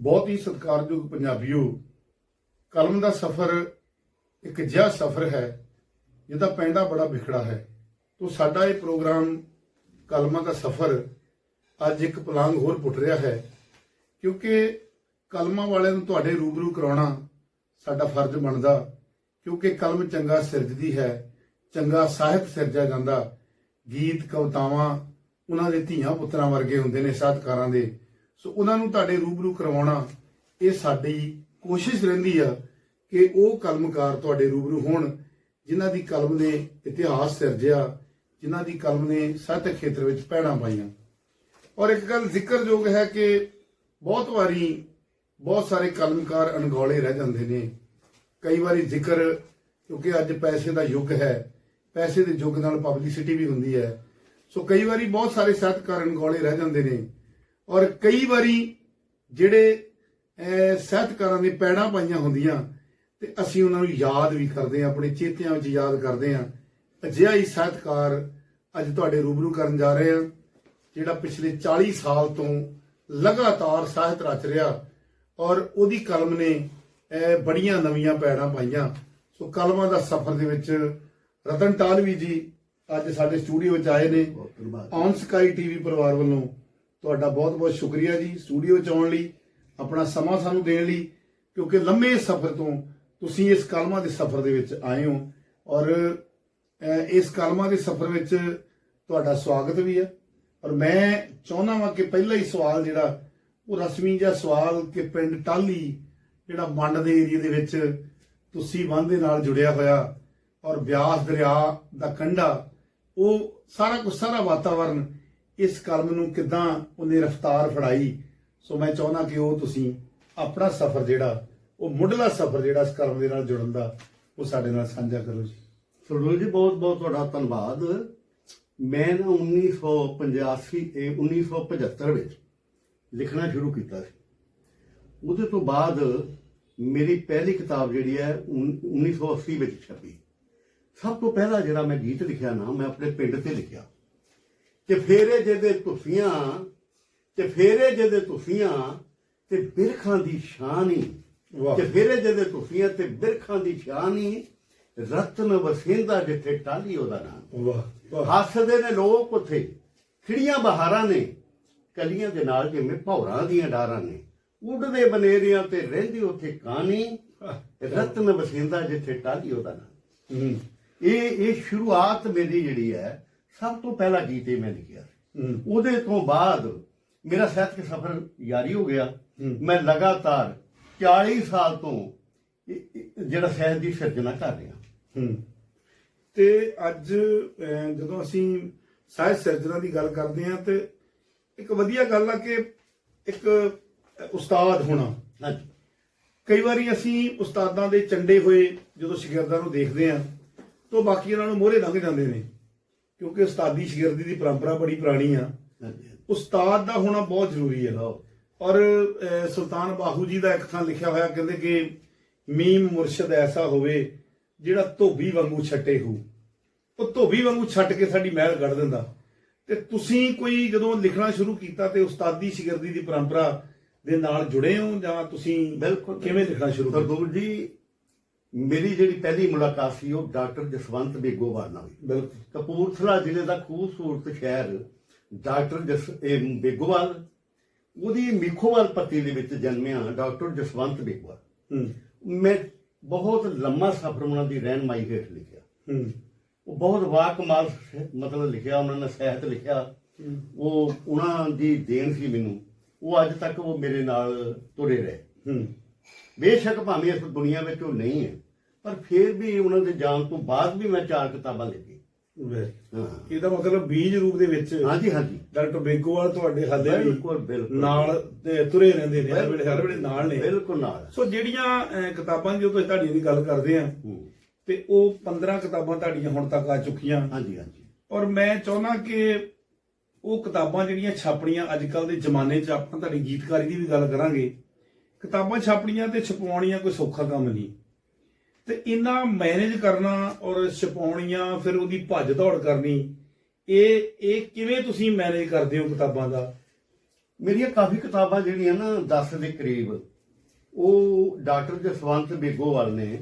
ਬਹੁਤ ਹੀ ਸਤਿਕਾਰਯੋਗ ਪੰਜਾਬੀਓ, ਕਲਮ ਦਾ ਸਫ਼ਰ ਇੱਕ ਜਿਹਾ ਸਫ਼ਰ ਹੈ, ਜਿਹਦਾ ਪੈਂਡਾ ਬੜਾ ਵਿਖੜਾ ਹੈ। ਤੋਂ ਸਾਡਾ ਇਹ ਪ੍ਰੋਗਰਾਮ, ਕਲਮਾਂ ਦਾ ਸਫ਼ਰ, ਅੱਜ ਇੱਕ ਪਲਾਂਗ ਹੋਰ ਪੁੱਟ ਰਿਹਾ ਹੈ। ਕਿਉਂਕਿ ਕਲਮਾਂ ਵਾਲਿਆਂ ਨੂੰ ਤੁਹਾਡੇ ਰੂਬਰੂ ਕਰਾਉਣਾ ਸਾਡਾ ਫਰਜ਼ ਬਣਦਾ, ਕਿਉਂਕਿ ਕਲਮ ਚੰਗਾ ਸਿਰਜਦੀ ਹੈ, ਚੰਗਾ ਸਾਹਿਤ ਸਿਰਜਿਆ ਜਾਂਦਾ। ਗੀਤ, ਕਵਿਤਾਵਾਂ, ਉਹਨਾਂ ਦੇ ਧੀਆਂ ਪੁੱਤਰਾਂ ਵਰਗੇ ਹੁੰਦੇ ਨੇ ਸਾਹਿਤਕਾਰਾਂ ਦੇ। ਸੋ ਉਹਨਾਂ ਨੂੰ ਤੁਹਾਡੇ ਰੂਬਰੂ ਕਰਵਾਉਣਾ ਇਹ ਸਾਡੀ ਕੋਸ਼ਿਸ਼ ਰਹਿੰਦੀ ਆ ਕਿ ਉਹ ਕਲਮਕਾਰ ਤੁਹਾਡੇ ਰੂਬਰੂ ਹੋਣ, ਜਿਨ੍ਹਾਂ ਦੀ ਕਲਮ ਨੇ ਇਤਿਹਾਸ ਸਿਰਜਿਆ, ਜਿਨ੍ਹਾਂ ਦੀ ਕਲਮ ਨੇ ਸਾਹਿਤਕ ਖੇਤਰ ਵਿੱਚ ਪੈੜਾਂ ਪਾਈਆਂ। ਔਰ ਇੱਕ ਗੱਲ ਜ਼ਿਕਰਯੋਗ ਹੈ ਕਿ ਬਹੁਤ ਵਾਰੀ ਬਹੁਤ ਸਾਰੇ ਕਲਮਕਾਰ ਅਣਗੌਲੇ ਰਹਿ ਜਾਂਦੇ ਨੇ। ਕਈ ਵਾਰੀ ਜ਼ਿਕਰ, ਕਿਉਂਕਿ ਅੱਜ ਪੈਸੇ ਦਾ ਯੁੱਗ ਹੈ, ਪੈਸੇ ਦੇ ਯੁੱਗ ਨਾਲ ਪਬਲਿਸਿਟੀ ਵੀ ਹੁੰਦੀ ਹੈ। ਸੋ ਕਈ ਵਾਰੀ ਬਹੁਤ ਸਾਰੇ ਸਾਹਿਤਕਾਰ ਅਣਗੌਲੇ ਰਹਿ ਜਾਂਦੇ ਨੇ। ਔਰ ਕਈ ਵਾਰੀ ਜਿਹੜੇ ਸਾਹਿਤਕਾਰਾਂ ਦੇ ਪੈੜਾਂ ਪਾਈਆਂ ਹੁੰਦੀਆਂ ਤੇ ਅਸੀਂ ਉਹਨਾਂ ਨੂੰ ਯਾਦ ਵੀ ਕਰਦੇ ਹਾਂ ਆਪਣੇ ਚੇਤਿਆਂ ਵਿੱਚ ਯਾਦ ਕਰਦੇ ਹਾਂ। ਅਜਿਹਾ ਹੀ ਸਾਹਿਤਕਾਰ ਅੱਜ ਤੁਹਾਡੇ ਰੂਬਰੂ ਕਰਨ ਜਾ ਰਹੇ ਹਾਂ ਜਿਹੜਾ ਪਿਛਲੇ 40 ਸਾਲ ਤੋਂ ਲਗਾਤਾਰ ਸਾਹਿਤ ਰਚ ਰਿਹਾ ਔਰ ਉਹਦੀ ਕਲਮ ਨੇ ਬੜੀਆਂ ਨਵੀਆਂ ਪੈੜਾਂ ਪਾਈਆਂ। ਸੋ ਕਲਮਾਂ ਦਾ ਸਫ਼ਰ ਦੇ ਵਿੱਚ ਰਤਨ ਟਾਲਵੀ ਜੀ ਅੱਜ ਸਾਡੇ ਸਟੂਡੀਓ ਵਿੱਚ ਆਏ ਨੇ। ਔਨ ਸਕਾਈ ਟੀਵੀ ਪਰਿਵਾਰ ਵੱਲੋਂ ਤੁਹਾਡਾ ਬਹੁਤ-ਬਹੁਤ ਸ਼ੁਕਰੀਆ ਜੀ ਸਟੂਡੀਓ 'ਚ ਆਉਣ ਲਈ, ਆਪਣਾ ਸਮਾਂ ਸਾਨੂੰ ਦੇਣ ਲਈ, ਕਿਉਂਕਿ ਲੰਮੇ ਸਫ਼ਰ ਤੋਂ ਤੁਸੀਂ ਇਸ ਕਲਮਾਂ ਦੇ ਸਫ਼ਰ ਦੇ ਵਿੱਚ ਆਏ ਹੋ ਔਰ ਇਸ ਕਲਮਾਂ ਦੇ ਸਫ਼ਰ ਵਿੱਚ ਤੁਹਾਡਾ ਸਵਾਗਤ ਵੀ ਹੈ। ਔਰ ਮੈਂ ਚਾਹੁੰਦਾ ਹਾਂ ਕਿ ਪਹਿਲਾ ਹੀ ਸਵਾਲ ਜਿਹੜਾ, ਉਹ ਰਸਮੀ ਜਿਹਾ ਸਵਾਲ ਕਿ ਪਿੰਡ ਟਾਲੀ ਜਿਹੜਾ ਮੰਡ ਦੇ ਏਰੀਆ ਦੇ ਵਿੱਚ ਤੁਸੀਂ ਬੰਦ ਦੇ ਨਾਲ ਜੁੜਿਆ ਹੋਇਆ ਔਰ ਬਿਆਸ ਦਰਿਆ ਦਾ ਕੰਢਾ, ਉਹ ਸਾਰਾ ਕੁਝ ਸਾਰਾ ਵਾਤਾਵਰਨ ਇਸ ਕਲਮ ਨੂੰ ਕਿਦਾਂ ਉਹਨੇ ਰਫ਼ਤਾਰ ਫੜਾਈ? ਸੋ ਮੈਂ ਚਾਹੁੰਦਾ ਕਿ ਉਹ ਤੁਸੀਂ ਆਪਣਾ ਸਫ਼ਰ ਜਿਹੜਾ, ਉਹ ਮੁੱਢਲਾ ਸਫ਼ਰ ਜਿਹੜਾ ਇਸ ਕਲਮ ਦੇ ਨਾਲ ਜੁੜਨ ਦਾ, ਉਹ ਸਾਡੇ ਨਾਲ ਸਾਂਝਾ ਕਰੋ ਜੀ। ਸਰਦੂਲ ਜੀ, ਬਹੁਤ ਬਹੁਤ ਤੁਹਾਡਾ ਧੰਨਵਾਦ। ਮੈਂ ਨਾ 1985 ਇਹ 1975 ਵਿੱਚ ਲਿਖਣਾ ਸ਼ੁਰੂ ਕੀਤਾ ਸੀ। ਉਹਦੇ ਤੋਂ ਬਾਅਦ ਮੇਰੀ ਪਹਿਲੀ ਕਿਤਾਬ ਜਿਹੜੀ ਹੈ, ਉਨ- 1980 ਵਿੱਚ ਛਪੀ। ਸਭ ਤੋਂ ਪਹਿਲਾ ਜਿਹੜਾ ਮੈਂ ਗੀਤ ਲਿਖਿਆ ਨਾ, ਮੈਂ ਆਪਣੇ ਪਿੰਡ ਤੇ ਲਿਖਿਆ। ਕਿ ਫੇਰੇ ਜਿਹਦੇ ਤੁਸੀਆਂ ਤੇ ਫੇਰੇ ਜਿਹਦੇ ਤੁਸੀਆਂ ਤੇ ਬਿਰਖਾਂ ਦੀ ਸ਼ਾਨ ਹੀ। ਤੇ ਫੇਰੇ ਜਿਹਦੇ ਤੁਸੀਆਂ ਤੇ ਬਿਰਖਾਂ ਦੀ ਸ਼ਾਨ ਹੀ ਰਤਨ ਵਸਿੰਦਾ ਜਿੱਥੇ ਟਾਲੀ ਉਹਦਾ ਨਾਮ। ਵਾਹ ਹੱਸਦੇ ਨੇ ਲੋਕ ਉੱਥੇ ਖਿੜੀਆਂ ਬਹਾਰਾਂ ਨੇ ਕਲੀਆਂ ਦੇ ਨਾਲ ਜਿਵੇਂ ਭੌਰਾਂ ਦੀਆਂ ਡਾਰਾਂ ਨੇ। ਉੱਡਦੇ ਬਨੇਰਿਆਂ ਤੇ ਰਹਿੰਦੀ ਉੱਥੇ ਕਾਨੀ ਰਤਨ ਵਸਿੰਦਾ ਜਿੱਥੇ ਟਾਲੀ ਉਹਦਾ ਨਾਮ। ਇਹ ਇਹ ਸ਼ੁਰੂਆਤ ਮੇਰੀ ਜਿਹੜੀ ਹੈ ਸਭ ਤੋਂ ਪਹਿਲਾ ਗੀਤ ਇਹ ਮੈਂ ਲਿਖਿਆ ਹੂੰ। ਉਹਦੇ ਤੋਂ ਬਾਅਦ ਮੇਰਾ ਸਾਹਿਤਕ ਸਫ਼ਰ ਜਾਰੀ ਹੋ ਗਿਆ। ਹੂੰ। ਮੈਂ ਲਗਾਤਾਰ 40 ਸਾਲ ਤੋਂ ਇਹ- ਇਹ ਜਿਹੜਾ ਸਾਹਿਤ ਦੀ ਸਿਰਜਣਾ ਕਰ ਰਿਹਾ। ਹੂੰ। ਤੇ ਅੱਜ ਅਹ, ਜਦੋਂ ਅਸੀਂ ਸਾਹਿਤ ਸਿਰਜਣਾ ਦੀ ਗੱਲ ਕਰਦੇ ਹਾਂ ਤੇ ਇੱਕ ਵਧੀਆ ਗੱਲ ਆ ਕਿ ਇੱਕ ਅਹ, ਉਸਤਾਦ ਹੋਣਾ। ਹਾਂਜੀ। ਕਈ ਵਾਰੀ ਅਸੀਂ ਉਸਤਾਦਾਂ ਦੇ ਚੰਡੇ ਹੋਏ ਜਦੋਂ ਸ਼ਾਗਿਰਦਾਂ ਨੂੰ ਦੇਖਦੇ ਹਾਂ ਤਾਂ ਬਾਕੀ ਉਹਨਾਂ ਨੂੰ ਮੋਹਰੇ ਲੰਘ ਜਾਂਦੇ ਨੇ। ਕਿਉਂਕਿ ਉਸਤਾਦੀ ਸ਼ਾਗਿਰਦੀ ਦੀ ਪਰੰਪਰਾ ਬੜੀ ਪੁਰਾਣੀ ਆ। ਉਸਤਾਦ ਦਾ ਹੋਣਾ ਬਹੁਤ ਜ਼ਰੂਰੀ ਹੈ। ਔਰ ਸੁਲਤਾਨ ਬਾਹੂ ਜੀ ਦਾ ਇੱਕ ਥਾਂ ਲਿਖਿਆ ਹੋਇਆ ਕਹਿੰਦੇ ਕਿ ਮੀਮ ਮੁਰਸ਼ਿਦ ਐਸਾ ਹੋਵੇ ਜਿਹੜਾ ਧੋਬੀ ਵਾਂਗੂ ਛੱਟੇ ਹੋ ਉਹ ਧੋਬੀ ਵਾਂਗੂ ਛੱਟ ਕੇ ਸਾਡੀ ਮਹਿਲ ਕੱਢ ਦਿੰਦਾ। ਤੇ ਤੁਸੀਂ ਕੋਈ ਜਦੋਂ ਲਿਖਣਾ ਸ਼ੁਰੂ ਕੀਤਾ ਤੇ ਉਸਤਾਦੀ ਸ਼ਾਗਿਰਦੀ ਦੀ ਪਰੰਪਰਾ ਦੇ ਨਾਲ ਜੁੜੇ ਹੋ ਜਾਂ ਤੁਸੀਂ ਬਿਲਕੁਲ ਕਿਵੇਂ ਲਿਖਣਾ ਸ਼ੁਰੂ ਕੀਤਾ? ਜੀ ਮੇਰੀ ਜਿਹੜੀ ਪਹਿਲੀ ਮੁਲਾਕਾਤ ਸੀ ਉਹ ਡਾਕਟਰ ਜਸਵੰਤ ਬੇਗੋਵਾਲ ਨਾਲ ਹੋਈ। ਬਿਲਕੁਲ। ਕਪੂਰਥਲਾ ਜ਼ਿਲ੍ਹੇ ਦਾ ਖੂਬਸੂਰਤ ਸ਼ਹਿਰ ਡਾਕਟਰ ਜਸ ਇਹ ਬੇਗੋਵਾਲ ਉਹਦੀ ਮਿੱਖੋਵਾਲ ਪੱਤੀ ਦੇ ਵਿੱਚ ਜਨਮਿਆ ਡਾਕਟਰ ਜਸਵੰਤ ਬੇਗੋਵਾਲ। ਮੈਂ ਬਹੁਤ ਲੰਮਾ ਸਫ਼ਰ ਉਹਨਾਂ ਦੀ ਰਹਿਨਮਾਈ ਹੇਠ ਲਿਖਿਆ। ਉਹ ਬਹੁਤ ਵਾਕਮਾਲ ਸ- ਮਤਲਬ ਲਿਖਿਆ ਉਹਨਾਂ ਨੇ ਸਾਹਿਤ ਲਿਖਿਆ। ਉਹ ਉਹਨਾਂ ਦੀ ਦੇਣ ਸੀ ਮੈਨੂੰ। ਉਹ ਅੱਜ ਤੱਕ ਉਹ ਮੇਰੇ ਨਾਲ ਤੁਰੇ ਰਹੇ। ਬੇਸ਼ੱਕ ਭਾਵੇਂ ਇਸ ਦੁਨੀਆ ਵਿੱਚ ਉਹ ਨਹੀਂ ਹੈ ਪਰ ਫਿਰ ਵੀ ਉਹਨਾਂ ਦੇ ਜਾਣ ਤੋਂ ਬਾਅਦ ਵੀ ਮੈਂ ਚਾਰ ਕਿਤਾਬਾਂ ਲਿਖੀ ਹਾਂ। ਇਹਦਾ ਮਤਲਬ ਬੀਜ ਰੂਪ ਦੇ ਵਿੱਚ ਹਾਂਜੀ ਹਾਂਜੀ। ਵੀ ਬੇਗੋਵਾਲ ਤੁਹਾਡੇ ਹਾਲੇ ਵੀ ਬਿਲਕੁਲ ਬਿਲਕੁਲ। ਨਾਲ ਤੇ ਤੁਰੇ ਰਹਿੰਦੇ ਨੇ ਹਰ ਵੇਲੇ ਹਰ ਵੇਲੇ ਨਾਲ ਨੇ। ਬਿਲਕੁਲ ਨਾਲ। ਸੋ ਜਿਹੜੀਆਂ ਅਹ, ਕਿਤਾਬਾਂ ਜਦੋਂ ਅਸੀਂ ਤੁਹਾਡੀਆਂ ਦੀ ਗੱਲ ਕਰਦੇ ਆ ਹੂੰ। ਤੇ ਉਹ 15 ਕਿਤਾਬਾਂ ਤੁਹਾਡੀਆਂ ਹੁਣ ਤੱਕ ਆ ਚੁੱਕੀਆਂ। ਹਾਂਜੀ ਹਾਂਜੀ। ਔਰ ਮੈਂ ਚਾਹੁੰਦਾ ਕਿ ਉਹ ਕਿਤਾਬਾਂ ਜਿਹੜੀਆਂ ਛਾਪਣੀਆਂ ਅੱਜ ਕੱਲ ਦੇ ਜ਼ਮਾਨੇ 'ਚ ਆਪਾਂ ਤੁਹਾਡੀ ਗੀਤਕਾਰੀ ਦੀ ਵੀ ਗੱਲ ਕਰਾਂਗੇ ਕਿਤਾਬਾਂ ਛਾਪਣੀਆਂ ਤੇ ਛਪਾਉਣੀਆਂ ਕੋਈ ਸੌਖਾ ਕੰਮ ਨਹੀਂ। ਤੇ ਇਹਨਾਂ ਮੈਨੇਜ ਕਰਨਾ ਔਰ ਛਪਾਉਣੀਆਂ ਫਿਰ ਉਹਦੀ ਭੱਜ ਦੌੜ ਕਰਨੀ ਇਹ ਇਹ ਕਿਵੇਂ ਤੁਸੀਂ ਮੈਨੇਜ ਕਰਦੇ ਹੋ ਕਿਤਾਬਾਂ ਦਾ? ਮੇਰੀਆਂ ਕਾਫੀ ਕਿਤਾਬਾਂ ਜਿਹੜੀਆਂ ਨਾ 10 ਦੇ ਕਰੀਬ ਉਹ ਡਾਕਟਰ ਜਸਵੰਤ ਬੇਗੋਵਾਲ ਨੇ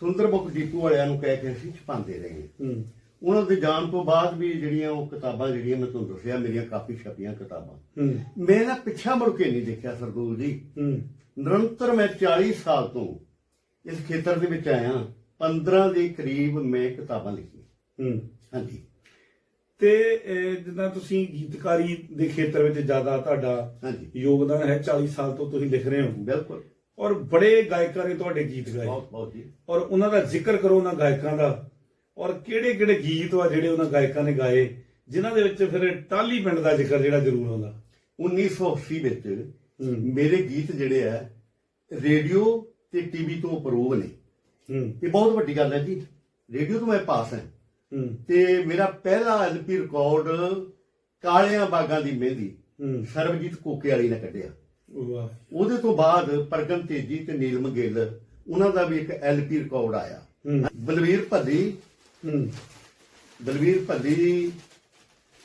ਸੁੰਦਰ ਬੁੱਕ ਡਿਪੂ ਵਾਲਿਆਂ ਨੂੰ ਕਹਿ ਕੇ ਅਸੀਂ ਛਪਾਉਂਦੇ ਰਹੇ। ਹੂੰ। ਉਹਨਾਂ ਦੇ ਜਾਣ ਤੋਂ ਬਾਅਦ ਵੀ ਜਿਹੜੀਆਂ ਉਹ ਕਿਤਾਬਾਂ ਜਿਹੜੀਆਂ ਮੈਂ ਤੁਹਾਨੂੰ ਦੱਸਿਆ ਮੇਰੀਆਂ ਕਾਫੀ ਛਪੀਆਂ ਕਿਤਾਬਾਂ। ਹੂੰ। ਮੈਂ ਨਾ ਪਿੱਛਾ ਮੁੜ ਕੇ ਨਹੀਂ ਦੇਖਿਆ ਸਰਦੂਲ ਜੀ। ਹੂੰ। ਨਿਰੰਤਰ ਮੈਂ 40 ਸਾਲ ਤੋਂ ਇਸ ਖੇਤਰ ਦੇ ਵਿੱਚ ਆਇਆ 15 ਦੇ ਕਰੀਬ ਮੈਂ ਕਿਤਾਬਾਂ ਲਿਖੀਆਂ। ਹੂੰ। ਹਾਂਜੀ। ਤੇ ਜਿੱਦਾਂ ਤੁਸੀਂ ਗੀਤਕਾਰੀ ਦੇ ਖੇਤਰ ਵਿੱਚ ਜ਼ਿਆਦਾ ਤੁਹਾਡਾ ਹਾਂਜੀ। ਯੋਗਦਾਨ ਹੈ 40 ਸਾਲ ਤੋਂ ਤੁਸੀਂ ਲਿਖ ਰਹੇ ਹੋ। ਬਿਲਕੁਲ। ਔਰ ਬੜੇ ਗਾਇਕਾਂ ਨੇ ਤੁਹਾਡੇ ਗੀਤ ਗਾਏ। ਬਹੁਤ ਬਹੁਤ ਜੀ। ਔਰ ਉਹਨਾਂ ਦਾ ਜ਼ਿਕਰ ਕਰੋ ਉਹਨਾਂ ਗਾਇਕਾਂ ਦਾ। ਔਰ ਕਿਹੜੇ ਕਿਹੜੇ ਗੀਤ ਆ ਜਿਹੜੇ ਉਹਨਾਂ ਗਾਇਕਾਂ ਨੇ ਗਾਏ ਜਿਨ੍ਹਾਂ ਦੇ ਵਿੱਚ ਫਿਰ ਟਾਲੀ ਪਿੰਡ ਦਾ ਜ਼ਿਕਰ ਜਿਹੜਾ ਜ਼ਰੂਰ ਆਉਂਦਾ। 1980 ਵਿੱਚ ਮੇਰੇ ਗੀਤ ਜਿਹੜੇ ਆ ਰੇਡੀਓ ਤੇ ਟੀਵੀ ਤੋਂ ਅਪਰੂਵ ਨੇ। ਹੂੰ। ਇਹ ਬਹੁਤ ਵੱਡੀ ਗੱਲ ਹੈ ਜੀ। ਰੇਡੀਓ ਤੋਂ ਮੈਂ ਪਾਸ ਹਾਂ। ਹੂੰ। ਤੇ ਮੇਰਾ ਪਹਿਲਾ ਐਲਪੀ ਰਿਕਾਰਡ ਕਾਲਿਆਂ ਬਾਗਾਂ ਦੀ ਮਹਿੰਦੀ ਹੂੰ। ਸਰਬਜੀਤ ਕੋਕੇ ਵਾਲੀ ਨੇ ਕੱਢਿਆ। ਵਾਹ। ਉਹਦੇ ਤੋਂ ਬਾਅਦ ਪ੍ਰਗਨ ਤੇਜੀ ਤੇ ਨੀਲਮ ਗਿੱਲ ਉਹਨਾਂ ਦਾ ਵੀ ਇੱਕ ਐਲਪੀ ਰਿਕਾਰਡ ਆਇਆ। ਹੂੰ। ਬਲਵੀਰ ਭੱਲੀ। ਹੂੰ। ਬਲਵੀਰ ਭੱਲੀ